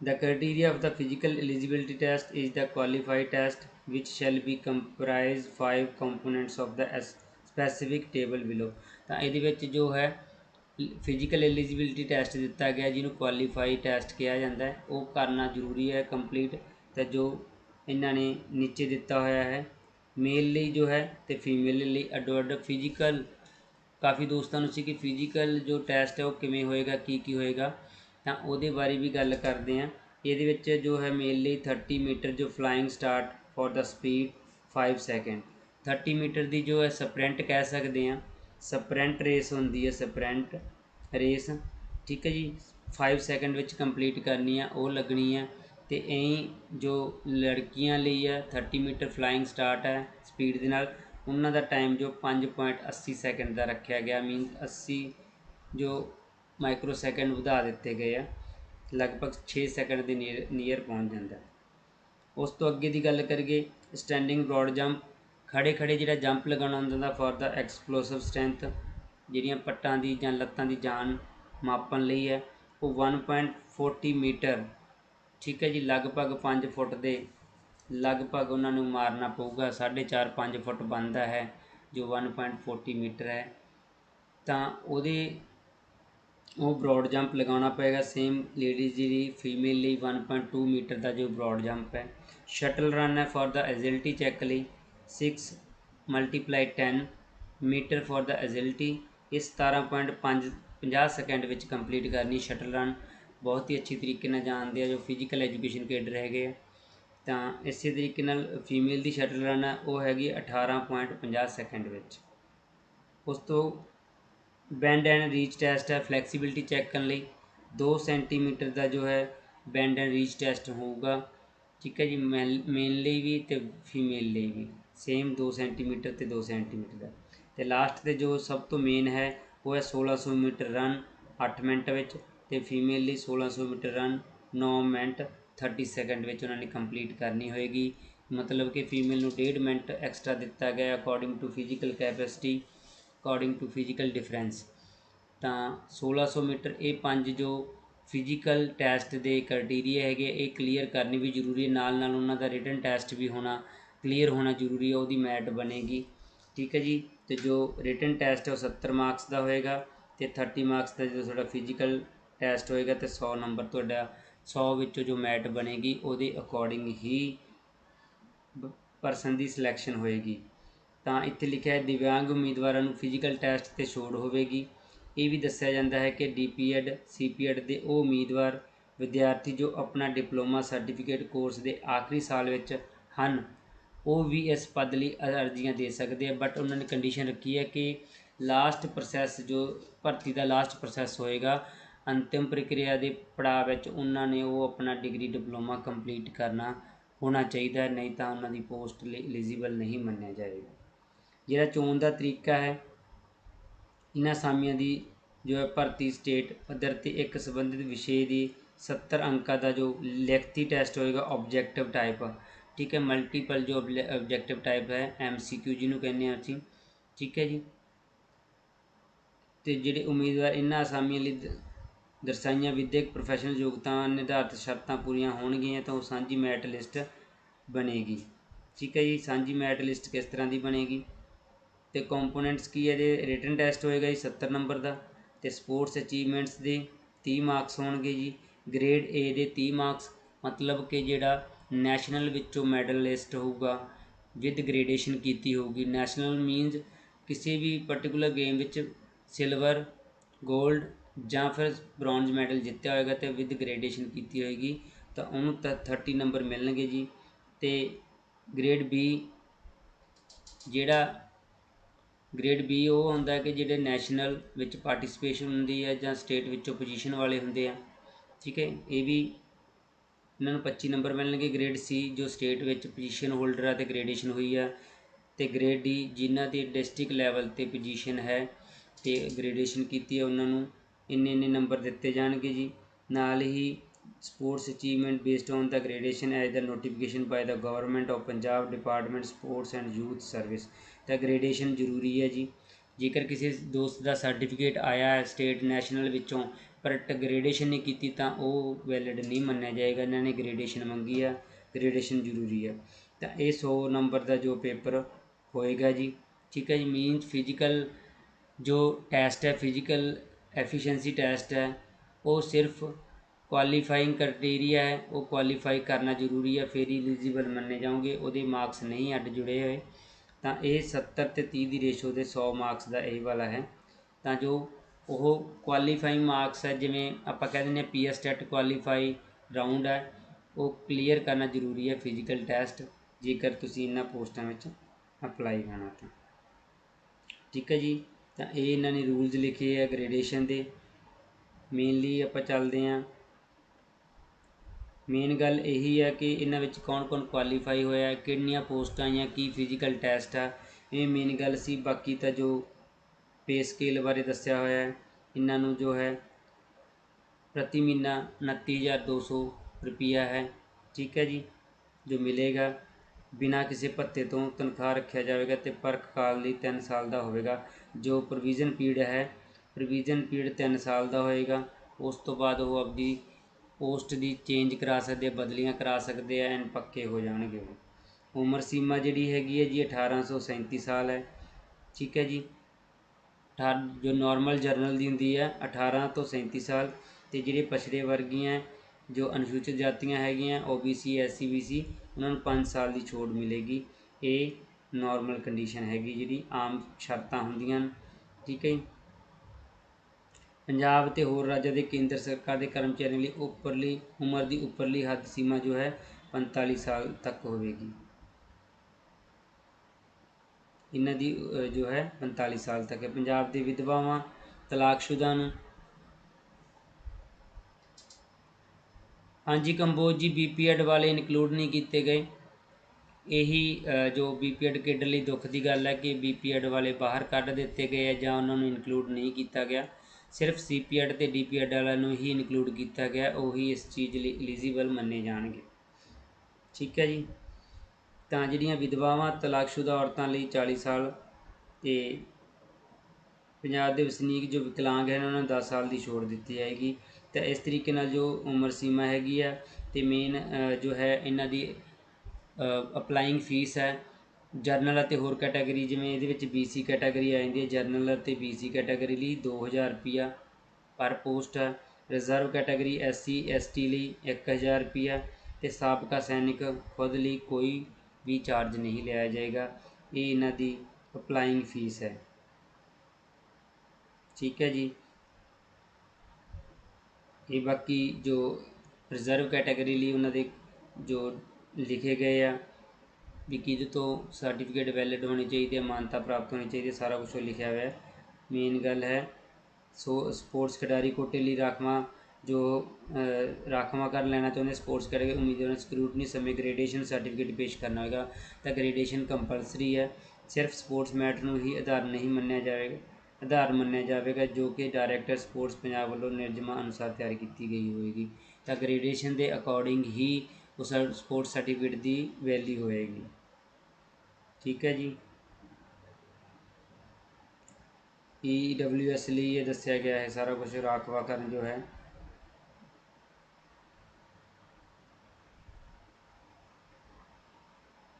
The criteria of the physical eligibility test is the qualified test which shall be comprise five components of the specific table table ਤਾਂ ਇਹਦੇ ਵਿੱਚ ਜੋ ਹੈ ਫਿਜ਼ੀਕਲ ਐਲੀਜੀਬਿਲਿਟੀ ਟੈਸਟ ਦਿੱਤਾ ਗਿਆ, ਜਿਹਨੂੰ ਕੁਆਲੀਫਾਈ ਟੈਸਟ ਕਿਹਾ ਜਾਂਦਾ ਹੈ, ਉਹ ਕਰਨਾ ਜ਼ਰੂਰੀ ਹੈ ਕੰਪਲੀਟ ਤੇ ਜੋ ਇਹਨਾਂ ਨੇ ਨੀਚੇ ਦਿੱਤਾ ਹੋਇਆ ਹੈ ਮੇਲ ਲਈ ਜੋ ਹੈ ਤੇ ਫੀਮੇਲ ਲਈ ਅੱਡੋ ਅੱਡ ਫਿਜ਼ੀਕਲ ਕਾਫੀ ਦੋਸਤਾਂ ਨੂੰ ਸੀ ਕਿ ਫਿਜ਼ੀਕਲ ਜੋ ਟੈਸਟ ਹੈ ਉਹ ਕਿਵੇਂ ਹੋਏਗਾ, ਕੀ ਕੀ ਹੋਏਗਾ, ਤਾਂ ਉਹਦੇ ਬਾਰੇ ਵੀ ਗੱਲ ਕਰਦੇ ਹਾਂ। ਇਹਦੇ ਵਿੱਚ ਜੋ ਹੈ ਮੇਲ ਲਈ 30 ਮੀਟਰ ਜੋ flying start for the speed 5 second 30 metre ਦੀ ਜੋ ਹੈ ਸਪ੍ਰਿੰਟ ਕਹਿ ਸਕਦੇ ਹਾਂ। ਸਪ੍ਰਿੰਟ ਰੇਸ ਹੁੰਦੀ ਹੈ, ਸਪ੍ਰਿੰਟ ਰੇਸ। ਠੀਕ ਹੈ ਜੀ 5 ਸੈਕਿੰਡ ਵਿੱਚ ਕੰਪਲੀਟ ਕਰਨੀ ਆ, ਉਹ ਲੱਗਣੀ ਹੈ ਤੇ ਐਂ ਜੋ ਲੜਕੀਆਂ ਲਈ ਹੈ 30 ਮੀਟਰ ਫਲਾਈਂਗ ਸਟਾਰਟ ਹੈ ਸਪੀਡ ਦੇ ਨਾਲ, ਉਹਨਾਂ ਦਾ ਟਾਈਮ ਜੋ 5.80 ਸੈਕਿੰਡ ਦਾ ਰੱਖਿਆ ਗਿਆ ਮੀਨਸ 80 ਜੋ ਮਾਈਕਰੋ ਸੈਕਿੰਡ ਵਧਾ ਦਿੱਤੇ ਗਏ ਆ, ਲਗਭਗ 6 ਸੈਕਿੰਡ ਦੇ ਨੀਅਰ ਨੀਅਰ ਪਹੁੰਚ ਜਾਂਦਾ। ਉਸ ਤੋਂ ਅੱਗੇ ਦੀ ਗੱਲ ਕਰੀਏ ਸਟੈਂਡਿੰਗ ਬ੍ਰੌਡ ਜੰਪ ਖੜੇ ਖੜੇ ਜਿਹੜਾ ਜੰਪ ਲਗਾਉਣਾ ਹੁੰਦਾ ਦਾ ਫॉर ਦਾ ਐਕਸਪਲੋਸਿਵ ਸਟਰੈਂਥ ਜਿਹੜੀਆਂ ਪੱਟਾਂ ਦੀ ਜਾਂ ਲੱਤਾਂ ਦੀ ਜਾਨ ਮਾਪਣ ਲਈ ਹੈ, ਉਹ 1.40 ਮੀਟਰ ਠੀਕ ਹੈ ਜੀ, ਲਗਭਗ 5 ਫੁੱਟ ਦੇ, ਲਗਭਗ ਉਹਨਾਂ ਨੂੰ ਮਾਰਨਾ ਪਊਗਾ 4.5 5 ਫੁੱਟ ਬਣਦਾ ਹੈ, ਜੋ 1.40 ਮੀਟਰ ਹੈ। ਤਾਂ ਉਹਦੇ ਉਹ ਬ੍ਰੌਡ ਜੰਪ ਲਗਾਉਣਾ ਪਏਗਾ ਸੇਮ ਲੇਡੀਜ਼ ਦੀ ਫੀਮੇਲ ਲਈ 1.2 ਮੀਟਰ ਦਾ ਜੋ ਬ੍ਰੌਡ ਜੰਪ ਹੈ। ਸ਼ਟਲ ਰਨ ਹੈ ਫॉर ਦਾ ਐਜਿਲਿਟੀ ਚੈੱਕ ਲਈ 6 multiply 10 metre for the agility ਇਹ 17.5 50 ਸੈਕਿੰਡ ਵਿੱਚ ਕੰਪਲੀਟ ਕਰਨੀ ਸ਼ਟਲ ਰਨ ਬਹੁਤ ਹੀ ਅੱਛੀ ਤਰੀਕੇ ਨਾਲ ਜਾਣਦੇ ਆ ਜੋ ਫਿਜ਼ੀਕਲ ਐਜੂਕੇਸ਼ਨ ਕੇਡਰ ਹੈਗੇ ਆ। ਤਾਂ ਇਸੇ ਤਰੀਕੇ ਨਾਲ ਫੀਮੇਲ ਦੀ ਸ਼ਟਲ ਰਨ ਹੈ ਉਹ ਹੈਗੀ 18.50 ਸੈਕਿੰਡ ਵਿੱਚ। ਉਸ ਤੋਂ ਬੈਂਡ ਐਂਡ ਰੀਚ ਟੈਸਟ ਹੈ ਫਲੈਕਸੀਬਿਲਿਟੀ ਚੈੱਕ ਕਰਨ ਲਈ। 2 ਸੈਂਟੀਮੀਟਰ ਦਾ ਜੋ ਹੈ ਬੈਂਡ ਐਂਡ ਰੀਚ ਟੈਸਟ ਹੋਊਗਾ। ਠੀਕ ਹੈ ਜੀ ਮੇਲ ਲਈ ਵੀ ਤੇ ਫੀਮੇਲ ਲਈ ਵੀ। ਸੇਮ 2 ਸੈਂਟੀਮੀਟਰ ਤੇ 2 ਸੈਂਟੀਮੀਟਰ ਦਾ। ਤੇ ਲਾਸਟ ਤੇ ਜੋ ਸਭ ਤੋਂ ਮੇਨ ਹੈ, ਉਹ ਹੈ 1600 ਮੀਟਰ ਰਨ 8 ਮਿੰਟ ਵਿੱਚ ਤੇ ਫੀਮੇਲ ਲਈ 1600 ਮੀਟਰ ਰਨ 9 ਮਿੰਟ 30 ਸੈਕਿੰਡ ਵਿੱਚ ਉਹਨਾਂ ਨੇ ਕੰਪਲੀਟ ਕਰਨੀ ਹੋਏਗੀ। ਮਤਲਬ ਕਿ ਫੀਮੇਲ ਨੂੰ ਡੇਢ ਮਿੰਟ ਐਕਸਟਰਾ ਦਿੱਤਾ ਗਿਆ according to physical capacity according to physical difference ਤਾਂ 1600 ਮੀਟਰ ਇਹ ਪੰਜ ਜੋ ਫਿਜ਼ੀਕਲ ਟੈਸਟ ਦੇ ਕ੍ਰਾਈਟੇਰੀਆ ਹੈਗੇ, ਇਹ ਕਲੀਅਰ ਕਰਨੀ ਵੀ ਜ਼ਰੂਰੀ ਹੈ। ਨਾਲ ਨਾਲ ਉਹਨਾਂ ਦਾ ਰਿਟਨ ਟੈਸਟ ਵੀ ਹੋਣਾ ਕਲੀਅਰ ਹੋਣਾ ਜ਼ਰੂਰੀ ਹੈ ਉਹਦੀ ਮੈਟ ਬਣੇਗੀ। ਠੀਕ ਹੈ ਜੀ? ਅਤੇ ਜੋ ਰਿਟਨ ਟੈਸਟ ਹੈ ਉਹ 70 ਮਾਰਕਸ ਦਾ ਹੋਏਗਾ ਅਤੇ 30 ਮਾਰਕਸ ਦਾ ਜਦੋਂ ਤੁਹਾਡਾ ਫਿਜ਼ੀਕਲ ਟੈਸਟ ਹੋਏਗਾ ਤੇ 100 ਨੰਬਰ ਤੁਹਾਡਾ 100 ਵਿੱਚੋਂ ਜੋ ਮੈਟ ਬਣੇਗੀ, ਉਹਦੇ ਅਕੋਰਡਿੰਗ ਹੀ ਪਰਸਨ ਦੀ ਸਿਲੈਕਸ਼ਨ ਹੋਏਗੀ। ਤਾਂ ਇੱਥੇ ਲਿਖਿਆ ਹੈ, ਦਿਵਿਆਂਗ ਉਮੀਦਵਾਰਾਂ ਨੂੰ ਫਿਜ਼ੀਕਲ ਟੈਸਟ ਤੇ ਛੋੜ ਹੋਵੇਗੀ। ਇਹ ਵੀ ਦੱਸਿਆ ਜਾਂਦਾ ਹੈ ਕਿ ਡੀਪੀਐਡ ਸੀਪੀਐਡ ਦੇ ਉਹ ਉਮੀਦਵਾਰ ਵਿਦਿਆਰਥੀ ਜੋ ਆਪਣਾ ਡਿਪਲੋਮਾ ਸਰਟੀਫਿਕੇਟ ਕੋਰਸ ਦੇ ਆਖਰੀ ਸਾਲ ਵਿੱਚ ਹਨ ਉਹ ਵੀ ਇਸ ਪਦ ਲਈ ਅ- ਅਰਜ਼ੀਆਂ ਦੇ ਸਕਦੇ ਆ ਬਟ ਉਹਨਾਂ ਨੇ ਕੰਡੀਸ਼ਨ ਰੱਖੀ ਹੈ ਕਿ ਲਾਸਟ ਪ੍ਰੋਸੈਸ ਜੋ ਭਰਤੀ ਦਾ ਲਾਸਟ ਪ੍ਰੋਸੈਸ ਹੋਏਗਾ, ਅੰਤਿਮ ਪ੍ਰਕਿਰਿਆ ਦੇ ਪੜਾਅ ਵਿੱਚ ਉਹਨਾਂ ਨੇ ਉਹ ਆਪਣਾ ਡਿਗਰੀ ਡਿਪਲੋਮਾ ਕੰਪਲੀਟ ਕਰਨਾ ਹੋਣਾ ਚਾਹੀਦਾ ਨਹੀਂ ਤਾਂ ਉਹਨਾਂ ਦੀ ਪੋਸਟ ਲਈ ਐਲੀਜੀਬਲ ਨਹੀਂ ਮੰਨਿਆ ਜਾਏਗਾ। ਜਿਹੜਾ ਚੋਣ ਦਾ ਤਰੀਕਾ ਹੈ, ਇਹਨਾਂ ਅਸਾਮੀਆਂ ਦੀ ਜੋ ਹੈ ਭਰਤੀ ਸਟੇਟ ਪੱਧਰ ਤੇ ਇੱਕ ਸੰਬੰਧਿਤ ਵਿਸ਼ੇ ਦੀ 70 ਅੰਕਾਂ ਦਾ ਜੋ ਲਿਖਤੀ ਟੈਸਟ ਹੋਏਗਾ ਆਬਜੈਕਟਿਵ ਟਾਈਪ ਠੀਕ ਹੈ ਮਲਟੀਪਲ ਜੋ ਆਬਜੈਕਟਿਵ ਟਾਈਪ ਹੈ ਐਮਸੀਕਿਊ ਜਿਹਨੂੰ ਕਹਿੰਦੇ ਹਾਂ ਅਸੀਂ, ਠੀਕ ਹੈ ਜੀ। ਤੇ ਜਿਹੜੇ ਉਮੀਦਵਾਰ ਇਹਨਾਂ ਅਸਾਮੀਆਂ ਲਈ ਦਰਸਾਈਆਂ ਵਿਦਿਅਕ ਪ੍ਰੋਫੈਸ਼ਨਲ ਯੋਗਤਾਵਾਂ, ਨਿਰਧਾਰਤ ਸ਼ਰਤਾਂ ਪੂਰੀਆਂ ਹੋਣਗੀਆਂ ਤਾਂ ਉਹ ਸਾਂਝੀ ਮੈਰਿਟ ਲਿਸਟ ਬਣੇਗੀ। ਠੀਕ ਹੈ ਜੀ, ਸਾਂਝੀ ਮੈਰਿਟ ਲਿਸਟ ਕਿਸ ਤਰ੍ਹਾਂ ਦੀ ਬਣੇਗੀ? ਤੇ ਕੰਪੋਨੈਂਟਸ ਕੀ ਹੈ ਜੇ ਰਿਟਨ ਟੈਸਟ ਹੋਏਗਾ ਜੀ 70 ਨੰਬਰ ਦਾ, ਤੇ ਸਪੋਰਟਸ ਅਚੀਵਮੈਂਟਸ ਦੇ 30 ਮਾਰਕਸ ਹੋਣਗੇ ਜੀ। ਗ੍ਰੇਡ A ਦੇ 30 ਮਾਰਕਸ ਮਤਲਬ ਕਿ ਜਿਹੜਾ ਨੈਸ਼ਨਲ ਵਿੱਚੋਂ ਮੈਡਲ ਲਿਸਟ ਹੋਊਗਾ ਵਿਦ ਗ੍ਰੇਡੇਸ਼ਨ ਕੀਤੀ ਹੋਊਗੀ। ਨੈਸ਼ਨਲ ਮੀਨਜ਼ ਕਿਸੇ ਵੀ ਪਾਰਟਿਕੂਲਰ ਗੇਮ ਵਿੱਚ ਸਿਲਵਰ 골ਡ ਜਾਂ ਫਿਰ ਬ੍ਰੌਂਜ਼ ਮੈਡਲ ਜਿੱਤਿਆ ਹੋਏਗਾ ਤੇ ਵਿਦ ਗ੍ਰੇਡੇਸ਼ਨ ਕੀਤੀ ਹੋਏਗੀ, ਤਾਂ ਉਹਨੂੰ ਤਾਂ 30 ਨੰਬਰ ਮਿਲਣਗੇ ਜੀ। ਤੇ ਗ੍ਰੇਡ B ਜਿਹੜਾ ਗ੍ਰੇਡ B ਉਹ ਹੁੰਦਾ ਕਿ ਜਿਹੜੇ ਨੈਸ਼ਨਲ ਵਿੱਚ ਪਾਰਟਿਸਿਪੇਸ਼ਨ ਹੁੰਦੀ ਹੈ ਜਾਂ ਸਟੇਟ ਵਿੱਚੋਂ ਪੋਜੀਸ਼ਨ ਵਾਲੇ ਹੁੰਦੇ ਆ। ਠੀਕ ਹੈ, ਇਹ ਵੀ ਇਹਨਾਂ ਨੂੰ 25 ਨੰਬਰ ਮਿਲਣਗੇ। ਗ੍ਰੇਡ ਸੀ, ਜੋ ਸਟੇਟ ਵਿੱਚ ਪੋਜੀਸ਼ਨ ਹੋਲਡਰ ਆ ਤੇ ਗ੍ਰੇਡੇਸ਼ਨ ਹੋਈ ਆ। ਤੇ ਗ੍ਰੇਡ ਡੀ, ਜਿਨ੍ਹਾਂ ਦੀ ਡਿਸਟ੍ਰਿਕਟ ਲੈਵਲ ਤੇ ਪੋਜੀਸ਼ਨ ਹੈ ਤੇ ਗ੍ਰੇਡੇਸ਼ਨ ਕੀਤੀ ਹੈ ਉਹਨਾਂ ਨੂੰ ਇੰਨੇ ਇੰਨੇ ਨੰਬਰ ਦਿੱਤੇ ਜਾਣਗੇ ਜੀ। ਨਾਲ ਹੀ sports achievement based on the gradation as the notification by the government of Punjab department sports and youth service. The gradation ਜ਼ਰੂਰੀ ਹੈ ਜੀ। ਜੇਕਰ ਕਿਸੇ ਦੋਸਤ ਦਾ ਸਰਟੀਫਿਕੇਟ ਆਇਆ ਹੈ ਸਟੇਟ ਨੈਸ਼ਨਲ ਵਿੱਚੋਂ ਪਰ ਗ੍ਰੇਡੇਸ਼ਨ ਨਹੀਂ ਕੀਤੀ ਤਾਂ ਉਹ ਵੈਲਿਡ ਨਹੀਂ ਮੰਨਿਆ ਜਾਏਗਾ। ਇਹਨਾਂ ਨੇ ਗ੍ਰੇਡੇਸ਼ਨ ਮੰਗੀ ਆ ਗ੍ਰੇਡੇਸ਼ਨ ਜ਼ਰੂਰੀ ਆ। ਤਾਂ ਇਹ 100 ਨੰਬਰ ਦਾ ਜੋ ਪੇਪਰ ਹੋਏਗਾ ਜੀ, ਠੀਕ ਹੈ ਜੀ ਮੀਨਸ ਫਿਜ਼ੀਕਲ ਜੋ ਟੈਸਟ ਹੈ ਫਿਜ਼ੀਕਲ ਐਫੀਸ਼ੀਐਂਸੀ ਟੈਸਟ ਹੈ, ਉਹ ਸਿਰਫ ਕੁਆਲੀਫਾਈਂਗ ਕ੍ਰਾਈਟੇਰੀਆ ਹੈ, ਉਹ ਕੁਆਲੀਫਾਈ ਕਰਨਾ ਜ਼ਰੂਰੀ ਹੈ ਫਿਰ ਹੀ ਐਲੀਜੀਬਲ ਮੰਨੇ ਜਾਓਗੇ, ਉਹਦੇ ਮਾਰਕਸ ਨਹੀਂ ਅੱਡ ਜੁੜੇ ਹੋਏ। ਤਾਂ ਇਹ 70 ਤੇ 30 ਦੀ ਰੇਸ਼ੋ ਦੇ 100 ਮਾਰਕਸ ਦਾ ਇਹ ਵਾਲਾ ਹੈ। ਤਾਂ ਜੋ ਉਹ ਕੁਆਲੀਫਾਈਂਗ ਮਾਰਕਸ ਹੈ, ਜਿਵੇਂ ਆਪਾਂ ਕਹਿ ਦਿੰਦੇ ਹਾਂ ਪੀਐਸ ਟੈਟ ਕੁਆਲੀਫਾਈ ਰਾਊਂਡ ਹੈ, ਉਹ ਕਲੀਅਰ ਕਰਨਾ ਜ਼ਰੂਰੀ ਹੈ ਫਿਜ਼ੀਕਲ ਟੈਸਟ ਜੇਕਰ ਤੁਸੀਂ ਇਹਨਾਂ ਪੋਸਟਾਂ ਵਿੱਚ ਅਪਲਾਈ ਕਰਨਾ ਤਾਂ। ਠੀਕ ਹੈ ਜੀ? ਤਾਂ ਇਹ ਇਹਨਾਂ ਨੇ ਰੂਲਸ ਲਿਖੇ ਆ ਗ੍ਰੇਡੇਸ਼ਨ ਦੇ। ਮੇਨਲੀ ਆਪਾਂ ਚੱਲਦੇ ਹਾਂ। ਮੇਨ ਗੱਲ ਇਹੀ ਹੈ ਕਿ ਇਹਨਾਂ ਵਿੱਚ ਕੌਣ-ਕੌਣ ਕੁਆਲੀਫਾਈ ਹੋਇਆ ਹੈ, ਕਿੰਨੀਆਂ ਪੋਸਟਾਂ ਆਈਆਂ ਕੀ ਫਿਜ਼ੀਕਲ ਟੈਸਟ ਆ, ਇਹ ਮੇਨ ਗੱਲ ਸੀ। ਬਾਕੀ ਤਾਂ ਜੋ ਪੇ ਸਕੇਲ ਬਾਰੇ ਦੱਸਿਆ ਹੋਇਆ ਹੈ। ਇਹਨਾਂ ਨੂੰ ਜੋ ਹੈ, ਪ੍ਰਤੀ ਮਹੀਨਾ 29200 ਰੁਪਿਆ ਹੈ। ਠੀਕ ਹੈ ਜੀ, ਜੋ ਮਿਲੇਗਾ, ਬਿਨਾਂ ਕਿਸੇ ਭੱਤੇ ਤੋਂ ਤਨਖਾਹ ਰੱਖਿਆ ਜਾਵੇਗਾ ਤੇ ਪਰਖ ਕਾਲ ਲਈ 3 ਸਾਲ ਦਾ ਹੋਵੇਗਾ। ਜੋ ਪ੍ਰੋਵੀਜ਼ਨ ਪੀਰੀਅਡ ਹੈ ਪ੍ਰੋਵੀਜ਼ਨ ਪੀਰੀਅਡ 3 ਸਾਲ ਦਾ ਹੋਏਗਾ। ਉਸ ਤੋਂ ਬਾਅਦ ਉਹ ਆਪਦੀ ਪੋਸਟ ਦੀ ਚੇਂਜ ਕਰਾ ਸਕਦੇ ਬਦਲੀਆਂ ਕਰਾ ਸਕਦੇ ਆ ਐਂਡ ਪੱਕੇ ਹੋ ਜਾਣਗੇ ਉਹ। ਉਮਰ ਸੀਮਾ ਜਿਹੜੀ ਹੈਗੀ ਹੈ ਜੀ 1837 ਸਾਲ ਹੈ। ਠੀਕ ਹੈ ਜੀ ਅਠਾਰ, ਜੋ ਨੋਰਮਲ ਜਰਨਲ ਦੀ ਹੁੰਦੀ ਹੈ 18 ਤੋਂ 37 ਸਾਲ ਅਤੇ ਜਿਹੜੇ ਪਛੜੇ ਵਰਗੀਆਂ ਜੋ ਅਨੁਸੂਚਿਤ ਜਾਤੀਆਂ ਹੈਗੀਆਂ O B C S C B C ਉਹਨਾਂ ਨੂੰ ਪੰਜ ਸਾਲ ਦੀ ਛੋਟ ਮਿਲੇਗੀ। ਇਹ ਨੋਰਮਲ ਕੰਡੀਸ਼ਨ ਹੈਗੀ ਜਿਹੜੀ ਆਮ ਸ਼ਰਤਾਂ ਹੁੰਦੀਆਂ ਹਨ, ਠੀਕ ਹੈ ਜੀ। ਪੰਜਾਬ ਅਤੇ ਹੋਰ ਰਾਜਾਂ ਦੇ ਕੇਂਦਰ ਸਰਕਾਰ ਦੇ ਕਰਮਚਾਰੀਆਂ ਲਈ ਉੱਪਰਲੀ, ਉਮਰ ਦੀ ਉੱਪਰਲੀ ਹੱਦ ਸੀਮਾ ਜੋ ਹੈ 45 ਸਾਲ ਤੱਕ ਹੋਵੇਗੀ। ਇਹਨਾਂ ਦੀ ਜੋ ਹੈ 45 ਸਾਲ ਤੱਕ ਹੈ। ਪੰਜਾਬ ਦੇ ਵਿਧਵਾਵਾਂ ਤਲਾਕਸ਼ੁਦਾ ਨੂੰ। ਹਾਂਜੀ ਕੰਬੋਜ ਜੀ ਬੀਪੀਐਡ ਵਾਲੇ ਇਨਕਲੂਡ ਨਹੀਂ ਕੀਤੇ ਗਏ। ਇਹੀ ਅ, ਜੋ ਬੀਪੀਐਡ ਕੇਡਰ ਲਈ ਦੁੱਖ ਦੀ ਗੱਲ ਹੈ ਕਿ ਬੀਪੀਐਡ ਵਾਲੇ ਬਾਹਰ ਕੱਢ ਦਿੱਤੇ ਗਏ ਆ ਜਾਂ ਉਹਨਾਂ ਨੂੰ ਇਨਕਲੂਡ ਨਹੀਂ ਕੀਤਾ ਗਿਆ। ਸਿਰਫ ਸੀਪੀਐਡ ਤੇ ਡੀਪੀਐਡ ਵਾਲਿਆਂ ਨੂੰ ਹੀ ਇਨਕਲੂਡ ਕੀਤਾ ਗਿਆ। ਉਹੀ ਇਸ ਚੀਜ਼ ਲਈ ਐਲੀਜੀਬਲ ਮੰਨੇ ਜਾਣਗੇ। ਠੀਕ ਹੈ ਜੀ। ਤਾਂ ਜਿਹੜੀਆਂ ਵਿਧਵਾਵਾਂ ਤਲਾਕਸ਼ੁਦਾ ਔਰਤਾਂ ਲਈ 40 ਸਾਲ ਅਤੇ ਪੰਜਾਬ ਦੇ ਵਸਨੀਕ ਜੋ ਵਿਕਲਾਂਗ ਹਨ, ਉਹਨਾਂ ਨੂੰ ਦਸ ਸਾਲ ਦੀ ਛੋਟ ਦਿੱਤੀ ਜਾਏਗੀ। ਤਾਂ ਇਸ ਤਰੀਕੇ ਨਾਲ ਜੋ ਉਮਰ ਸੀਮਾ ਹੈਗੀ ਆ ਅਤੇ ਮੇਨ ਜੋ ਹੈ ਇਹਨਾਂ ਦੀ ਅਪਲਾਈਂਗ ਫੀਸ ਹੈ। ਜਰਨਲ ਅਤੇ ਹੋਰ ਕੈਟਾਗਰੀ ਜਿਵੇਂ ਇਹਦੇ ਵਿੱਚ ਬੀ ਸੀ ਕੈਟਾਗਰੀ ਆ ਜਾਂਦੀ ਹੈ। ਜਰਨਲ ਅਤੇ ਬੀ ਸੀ ਕੈਟਾਗਰੀ ਲਈ 2000 ਰੁਪਿਆ ਪਰ ਪੋਸਟ ਹੈ ਰਿਜ਼ਰਵ ਕੈਟਾਗਰੀ SC ਟੀ ਲਈ 1000 ਰੁਪਿਆ ਅਤੇ ਸਾਬਕਾ ਸੈਨਿਕ ਖੁਦ ਲਈ ਕੋਈ ਵੀ ਚਾਰਜ ਨਹੀਂ ਲਿਆ ਜਾਏਗਾ। ਇਹ ਇਹਨਾਂ ਦੀ ਅਪਲਾਈਂਗ ਫੀਸ ਹੈ। ਠੀਕ ਹੈ ਜੀ। ਇਹ ਬਾਕੀ ਜੋ ਰਿਜ਼ਰਵ ਕੈਟਾਗਰੀ ਲਈ ਉਹਨਾਂ ਦੇ ਜੋ ਲਿਖੇ ਗਏ ਆ, ਵੀ ਕਿਹਦੇ ਤੋਂ ਸਰਟੀਫਿਕੇਟ ਵੈਲਿਡ ਹੋਣੀ ਚਾਹੀਦੀ ਹੈ, ਮਾਨਤਾ ਪ੍ਰਾਪਤ ਹੋਣੀ ਚਾਹੀਦੀ ਹੈ, ਸਾਰਾ ਕੁਝ ਲਿਖਿਆ ਹੋਇਆ ਹੈ। ਮੇਨ ਗੱਲ ਹੈ, ਸੋ ਸਪੋਰਟਸ ਖਿਡਾਰੀ ਕੋਟੇ ਲਈ ਰਾਖਵਾਂ ਜੋ ਰਾਖਵਾਂ ਕਰ ਲੈਣਾ ਚਾਹੁੰਦੇ, ਸਪੋਰਟਸ ਕੈਟਾਗਰੀ ਉਮੀਦਵਾਰਾਂ ਨੂੰ ਸਕਰੂਟਨੀ ਸਮੇਂ ਗ੍ਰੇਡੇਸ਼ਨ ਸਰਟੀਫਿਕੇਟ ਪੇਸ਼ ਕਰਨਾ ਹੋਵੇਗਾ ਤਾਂ ਗ੍ਰੇਡੇਸ਼ਨ ਕੰਪਲਸਰੀ ਹੈ। ਸਿਰਫ ਸਪੋਰਟਸ ਮੈਟਰ ਨੂੰ ਹੀ ਆਧਾਰ ਨਹੀਂ ਮੰਨਿਆ ਜਾਵੇਗਾ, ਆਧਾਰ ਮੰਨਿਆ ਜਾਵੇਗਾ, ਜੋ ਕਿ ਡਾਇਰੈਕਟਰ ਸਪੋਰਟਸ ਪੰਜਾਬ ਵੱਲੋਂ ਨਿਰਜਮਾ ਅਨੁਸਾਰ ਤਿਆਰ ਕੀਤੀ ਗਈ ਹੋਵੇਗੀ। ਤਾਂ ਗ੍ਰੇਡੇਸ਼ਨ ਦੇ ਅਕੋਰਡਿੰਗ ਹੀ ਉਸ ਸਪੋਰਟਸ ਸਰਟੀਫਿਕੇਟ ਦੀ ਵੈਲਿਊ ਹੋਏਗੀ। ਠੀਕ ਹੈ ਜੀ। ਈ ਡਬਲਯੂ ਐਸ ਲਈ ਇਹ ਦੱਸਿਆ ਗਿਆ ਹੈ, ਸਾਰਾ ਕੁਝ ਰਾਖਵਾਂਕਰਨ ਜੋ ਹੈ।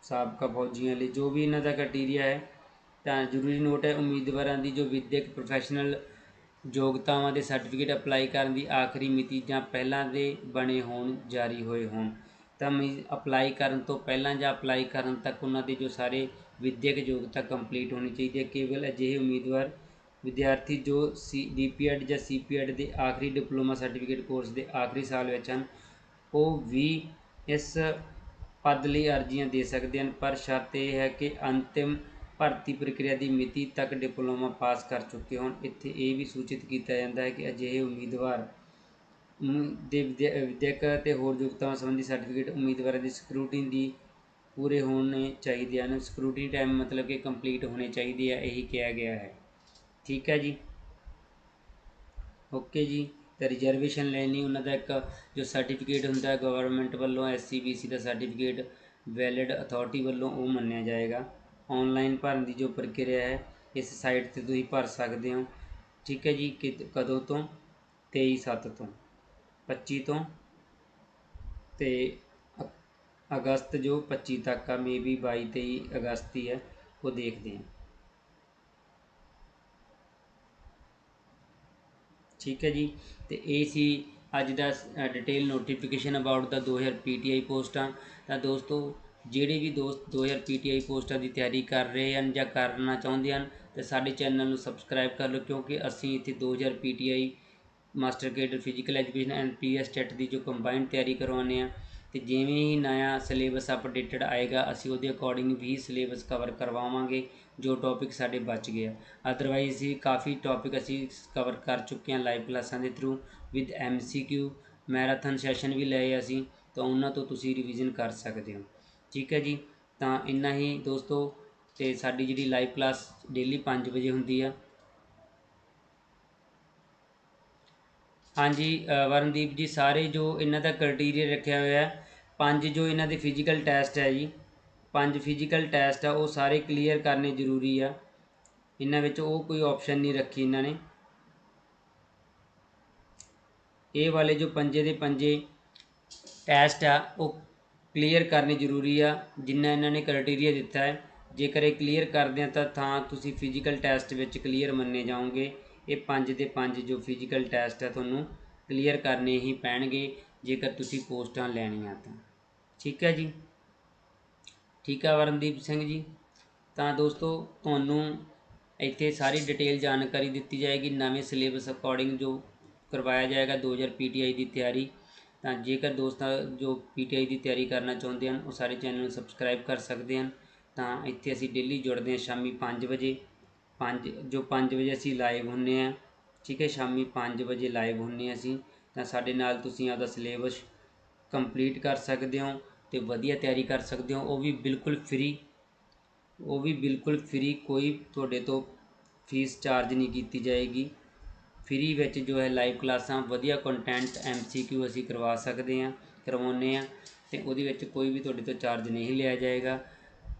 ਸਾਬਕਾ ਫੌਜੀਆਂ ਲਈ, ਜੋ ਵੀ ਇਹਨਾਂ ਦਾ ਕ੍ਰਾਈਟੇਰੀਆ ਹੈ, ਤਾਂ ਜ਼ਰੂਰੀ ਨੋਟ ਹੈ, ਉਮੀਦਵਾਰਾਂ ਦੀ ਜੋ ਵਿਦਿਅਕ ਪ੍ਰੋਫੈਸ਼ਨਲ ਯੋਗਤਾਵਾਂ ਦੇ ਸਰਟੀਫਿਕੇਟ ਅਪਲਾਈ ਕਰਨ ਦੀ ਆਖਰੀ ਮਿਤੀ ਜਾਂ ਪਹਿਲਾਂ ਦੇ ਬਣੇ ਹੋਣ, ਜਾਰੀ ਹੋਏ ਹੋਣ। ਤਾਂ ਅਪਲਾਈ ਕਰਨ ਤੋਂ ਪਹਿਲਾਂ ਜਾਂ ਅਪਲਾਈ ਕਰਨ ਤੱਕ ਉਹਨਾਂ ਦੇ ਜੋ ਸਾਰੇ ਵਿਦਿਅਕ ਯੋਗਤਾ ਕੰਪਲੀਟ ਹੋਣੀ ਚਾਹੀਦੀ ਹੈ। ਕੇਵਲ ਅਜਿਹੇ ਉਮੀਦਵਾਰ, ਵਿਦਿਆਰਥੀ ਜੋ ਸੀ ਡੀਪੀਐਡ ਜਾਂ ਸੀਪੀਐਡ ਦੇ ਆਖਰੀ ਡਿਪਲੋਮਾ ਸਰਟੀਫਿਕੇਟ ਕੋਰਸ ਦੇ ਆਖਰੀ ਸਾਲ ਵਿੱਚ ਹਨ, ਉਹ ਵੀ ਇਸ ਪਦ ਲਈ ਅਰਜ਼ੀਆਂ ਦੇ ਸਕਦੇ ਹਨ, ਪਰ ਸ਼ਰਤ ਇਹ ਹੈ ਕਿ ਅੰਤਿਮ ਭਰਤੀ ਪ੍ਰਕਿਰਿਆ ਦੀ ਮਿਤੀ ਤੱਕ ਡਿਪਲੋਮਾ ਪਾਸ ਕਰ ਚੁੱਕੇ ਹੋਣ। ਇੱਥੇ ਇਹ ਵੀ ਸੂਚਿਤ ਕੀਤਾ ਜਾਂਦਾ ਹੈ ਕਿ ਅਜਿਹੇ ਉਮੀਦਵਾਰ ਦੇ ਵਿਦਿਅਕ ਅਤੇ ਹੋਰ ਯੋਗਤਾਵਾਂ ਸੰਬੰਧੀ ਸਰਟੀਫਿਕੇਟ ਉਮੀਦਵਾਰਾਂ ਦੀ ਸਕਰੂਟਿਨੀ ਦੀ ਪੂਰੇ ਹੋਣੇ ਚਾਹੀਦੇ ਹਨ। ਸਕਰੂਟਨੀ ਟਾਈਮ ਮਤਲਬ ਕਿ ਕੰਪਲੀਟ ਹੋਣੇ ਚਾਹੀਦੇ ਆ, ਇਹੀ ਕਿਹਾ ਗਿਆ ਹੈ। ਠੀਕ ਹੈ ਜੀ? ਓਕੇ ਜੀ। ਤੇ ਰਿਜ਼ਰਵੇਸ਼ਨ ਲੈਣੀ, ਉਹਨਾਂ ਦਾ ਇੱਕ ਜੋ ਸਰਟੀਫਿਕੇਟ ਹੁੰਦਾ ਹੈ ਗਵਰਨਮੈਂਟ ਵੱਲੋਂ ਐਸਸੀ ਬੀਸੀ ਦਾ ਸਰਟੀਫਿਕੇਟ ਵੈਲਿਡ ਅਥਾਰਟੀ ਵੱਲੋਂ ਉਹ ਮੰਨਿਆ ਜਾਏਗਾ। ਆਨਲਾਈਨ ਭਰਨ ਦੀ ਜੋ ਪ੍ਰਕਿਰਿਆ ਹੈ, ਇਸ ਸਾਈਟ ਤੇ ਤੁਸੀਂ ਭਰ ਸਕਦੇ ਹੋ। ਠੀਕ ਹੈ ਜੀ ਕਦੋਂ ਤੋਂ? 23 7 ਤੋਂ। 25 ਤੋਂ? ਤੇ ਅਗਸਤ ਜੋ 25 ਤੱਕ ਆ ਮੇਬੀ 22 23 ਅਗਸਤ ਹੀ ਹੈ, ਉਹ ਦੇਖਦੇ ਹਾਂ। ਠੀਕ ਹੈ ਜੀ। ਤੇ ਇਹ ਸੀ ਅੱਜ ਦਾ detail notification about the 2000 PTI ਪੋਸਟਾਂ। ਤਾਂ ਦੋਸਤੋ, ਜਿਹੜੇ ਵੀ ਦੋਸਤ 2000 ਪੀਟੀਆਈ ਪੋਸਟਾਂ ਦੀ ਤਿਆਰੀ ਕਰ ਰਹੇ ਹਨ ਜਾਂ ਕਰਨਾ ਚਾਹੁੰਦੇ ਹਨ, ਤੇ ਸਾਡੇ ਚੈਨਲ ਨੂੰ ਸਬਸਕ੍ਰਾਈਬ ਕਰ ਲਓ, ਕਿਉਂਕਿ ਅਸੀਂ ਇੱਥੇ 2000 PTI master grade physical education and PS TET ਦੀ ਜੋ ਕੰਬਾਈਨ ਤਿਆਰੀ ਕਰਵਾਉਂਦੇ ਆ ਅਤੇ ਜਿਵੇਂ ਹੀ ਨਵਾਂ ਸਿਲੇਬਸ ਅਪਡੇਟਡ ਆਏਗਾ, ਅਸੀਂ ਉਹਦੇ ਅਕੋਰਡਿੰਗ ਵੀ ਸਿਲੇਬਸ ਕਵਰ ਕਰਵਾਵਾਂਗੇ, ਜੋ ਟੌਪਿਕ ਸਾਡੇ ਬਚ ਗਏ ਆ। ਅਦਰਵਾਈਜ਼ ਹੀ ਕਾਫੀ ਟੌਪਿਕ ਅਸੀਂ ਕਵਰ ਕਰ ਚੁੱਕੇ ਹਾਂ ਲਾਈਵ ਕਲਾਸਾਂ ਦੇ through with M C Q marathon session ਵੀ ਲਏ ਅਸੀਂ, ਤਾਂ ਉਹਨਾਂ ਤੋਂ ਤੁਸੀਂ ਰਿਵੀਜ਼ਨ ਕਰ ਸਕਦੇ ਹੋ। ਠੀਕ ਹੈ ਜੀ? ਤਾਂ ਇੰਨਾ ਹੀ ਦੋਸਤੋ, ਤੇ ਸਾਡੀ ਜਿਹੜੀ ਲਾਈਵ ਕਲਾਸ ਡੇਲੀ 5 ਵਜੇ ਹੁੰਦੀ ਆ। ਹਾਂਜੀ ਵਰਨਦੀਪ ਜੀ, ਸਾਰੇ ਜੋ ਇਹਨਾਂ ਦਾ ਕ੍ਰਾਈਟੇਰੀਆ ਰੱਖਿਆ ਹੋਇਆ ਹੈ ਪੰਜ ਜੋ ਇਹਨਾਂ ਦੇ ਫਿਜ਼ੀਕਲ ਟੈਸਟ ਹੈ ਜੀ, ਪੰਜ ਫਿਜ਼ੀਕਲ ਟੈਸਟ ਆ, ਉਹ ਸਾਰੇ ਕਲੀਅਰ ਕਰਨੇ ਜ਼ਰੂਰੀ ਆ। ਇਹਨਾਂ ਵਿੱਚ ਉਹ ਕੋਈ ਆਪਸ਼ਨ ਨਹੀਂ ਰੱਖੀ ਇਹਨਾਂ ਨੇ। ਇਹ ਵਾਲੇ ਜੋ ਪੰਜੇ ਦੇ ਪੰਜੇ ਟੈਸਟ ਆ, ਉਹ ਕਲੀਅਰ ਕਰਨੇ ਜ਼ਰੂਰੀ ਆ, ਜਿੰਨਾ ਇਹਨਾਂ ਨੇ ਕ੍ਰਾਈਟੇਰੀਆ ਦਿੱਤਾ ਹੈ। ਜੇਕਰ ਇਹ ਕਲੀਅਰ ਕਰਦੇ ਆ, ਤਾਂ ਥਾਂ ਤੁਸੀਂ ਫਿਜ਼ੀਕਲ ਟੈਸਟ ਵਿੱਚ ਕਲੀਅਰ ਮੰਨੇ ਜਾਓਗੇ। ਇਹ ਪੰਜ ਦੇ ਪੰਜ ਜੋ ਫਿਜ਼ੀਕਲ ਟੈਸਟ ਆ, ਤੁਹਾਨੂੰ ਕਲੀਅਰ ਕਰਨੇ ਹੀ ਪੈਣਗੇ। ਜੇਕਰ ਤੁਸੀਂ ਪੋਸਟਾਂ ਲੈਣੀਆਂ ਤਾਂ। ਠੀਕ ਹੈ ਜੀ? ਠੀਕ ਹੈ ਵਰਨਦੀਪ ਸਿੰਘ ਜੀ। ਤਾਂ ਦੋਸਤੋ, ਤੁਹਾਨੂੰ ਇੱਥੇ ਸਾਰੀ ਡਿਟੇਲ ਜਾਣਕਾਰੀ ਦਿੱਤੀ ਜਾਏਗੀ, ਨਵੇਂ ਸਿਲੇਬਸ ਅਕੋਰਡਿੰਗ ਜੋ ਕਰਵਾਇਆ ਜਾਏਗਾ 2000 ਪੀਟੀਆਈ ਦੀ ਤਿਆਰੀ। ਤਾਂ ਜੇਕਰ ਦੋਸਤਾਂ ਜੋ ਪੀਟੀਆਈ ਦੀ ਤਿਆਰੀ ਕਰਨਾ ਚਾਹੁੰਦੇ ਹਨ, ਉਹ ਸਾਰੇ ਚੈਨਲ ਨੂੰ ਸਬਸਕ੍ਰਾਈਬ ਕਰ ਸਕਦੇ ਹਨ। ਤਾਂ ਇੱਥੇ ਅਸੀਂ ਡੇਲੀ ਜੁੜਦੇ ਹਾਂ ਸ਼ਾਮੀ 5 ਵਜੇ। 5 ਜੋ 5 ਵਜੇ ਅਸੀਂ ਲਾਈਵ ਹੁੰਨੇ ਆ ਠੀਕ ਹੈ, ਸ਼ਾਮੀ 5 ਵਜੇ ਲਾਈਵ ਹੁੰਨੇ ਅਸੀਂ। ਤਾਂ ਸਾਡੇ ਨਾਲ ਤੁਸੀਂ ਆਪਦਾ ਸਿਲੇਬਸ ਕੰਪਲੀਟ ਕਰ ਸਕਦੇ ਹੋ ਤੇ ਵਧੀਆ ਤਿਆਰੀ ਕਰ ਸਕਦੇ ਹੋ। ਉਹ ਵੀ ਬਿਲਕੁਲ ਫ੍ਰੀ ਉਹ ਵੀ ਬਿਲਕੁਲ ਫ੍ਰੀ ਕੋਈ ਤੁਹਾਡੇ ਤੋਂ ਫੀਸ ਚਾਰਜ ਨਹੀਂ ਕੀਤੀ ਜਾਏਗੀ। ਫ੍ਰੀ ਵਿੱਚ ਜੋ ਹੈ ਲਾਈਵ ਕਲਾਸਾਂ, ਵਧੀਆ ਕੰਟੈਂਟ ਐਮਸੀਕਿਊ ਅਸੀਂ ਕਰਵਾ ਸਕਦੇ ਹਾਂ, ਕਰਵਾਉਂਦੇ ਹਾਂ ਤੇ ਉਹਦੇ ਵਿੱਚ ਕੋਈ ਵੀ ਤੁਹਾਡੇ ਤੋਂ ਚਾਰਜ ਨਹੀਂ ਲਿਆ ਜਾਏਗਾ।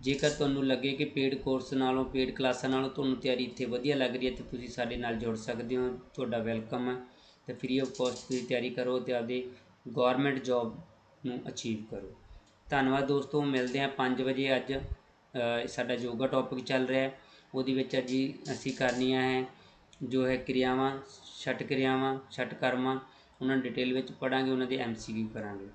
ਜੇਕਰ ਤੁਹਾਨੂੰ ਲੱਗੇ ਕਿ ਪੇਡ ਕੋਰਸ ਨਾਲੋਂ ਪੇਡ ਕਲਾਸਾਂ ਨਾਲੋਂ ਤੁਹਾਨੂੰ ਤਿਆਰੀ ਇੱਥੇ ਵਧੀਆ ਲੱਗ ਰਹੀ ਹੈ, ਤੇ ਤੁਸੀਂ ਸਾਡੇ ਨਾਲ ਜੁੜ ਸਕਦੇ ਹੋ। ਤੁਹਾਡਾ ਵੈਲਕਮ ਹੈ। ਤੇ ਫ੍ਰੀ ਆਫ ਕੋਸਟ ਤੁਸੀਂ ਤਿਆਰੀ ਕਰੋ ਤੇ ਆਪਦੀ ਗਵਰਨਮੈਂਟ ਜੌਬ ਨੂੰ ਅਚੀਵ ਕਰੋ। ਧੰਨਵਾਦ ਦੋਸਤੋ, ਮਿਲਦੇ ਹਾਂ 5 ਵਜੇ ਅੱਜ। ਸਾਡਾ ਯੋਗਾ ਟੌਪਿਕ ਚੱਲ ਰਿਹਾ ਹੈ। ਉਹਦੇ ਵਿੱਚ ਅੱਜ ਹੀ ਅਸੀਂ ਕਰਨੀਆਂ ਹੈ ਜੋ ਹੈ ਕਿਰਿਆਵਾਂ, ਛਟ ਕਿਰਿਆਵਾਂ, ਛਟ ਕਰਮਾਂ। ਉਹਨਾਂ ਨੂੰ ਡਿਟੇਲ ਵਿੱਚ ਪੜਾਂਗੇ ਉਹਨਾਂ ਦੇ ਐਮਸੀਕਿਊ ਕਰਾਂਗੇ।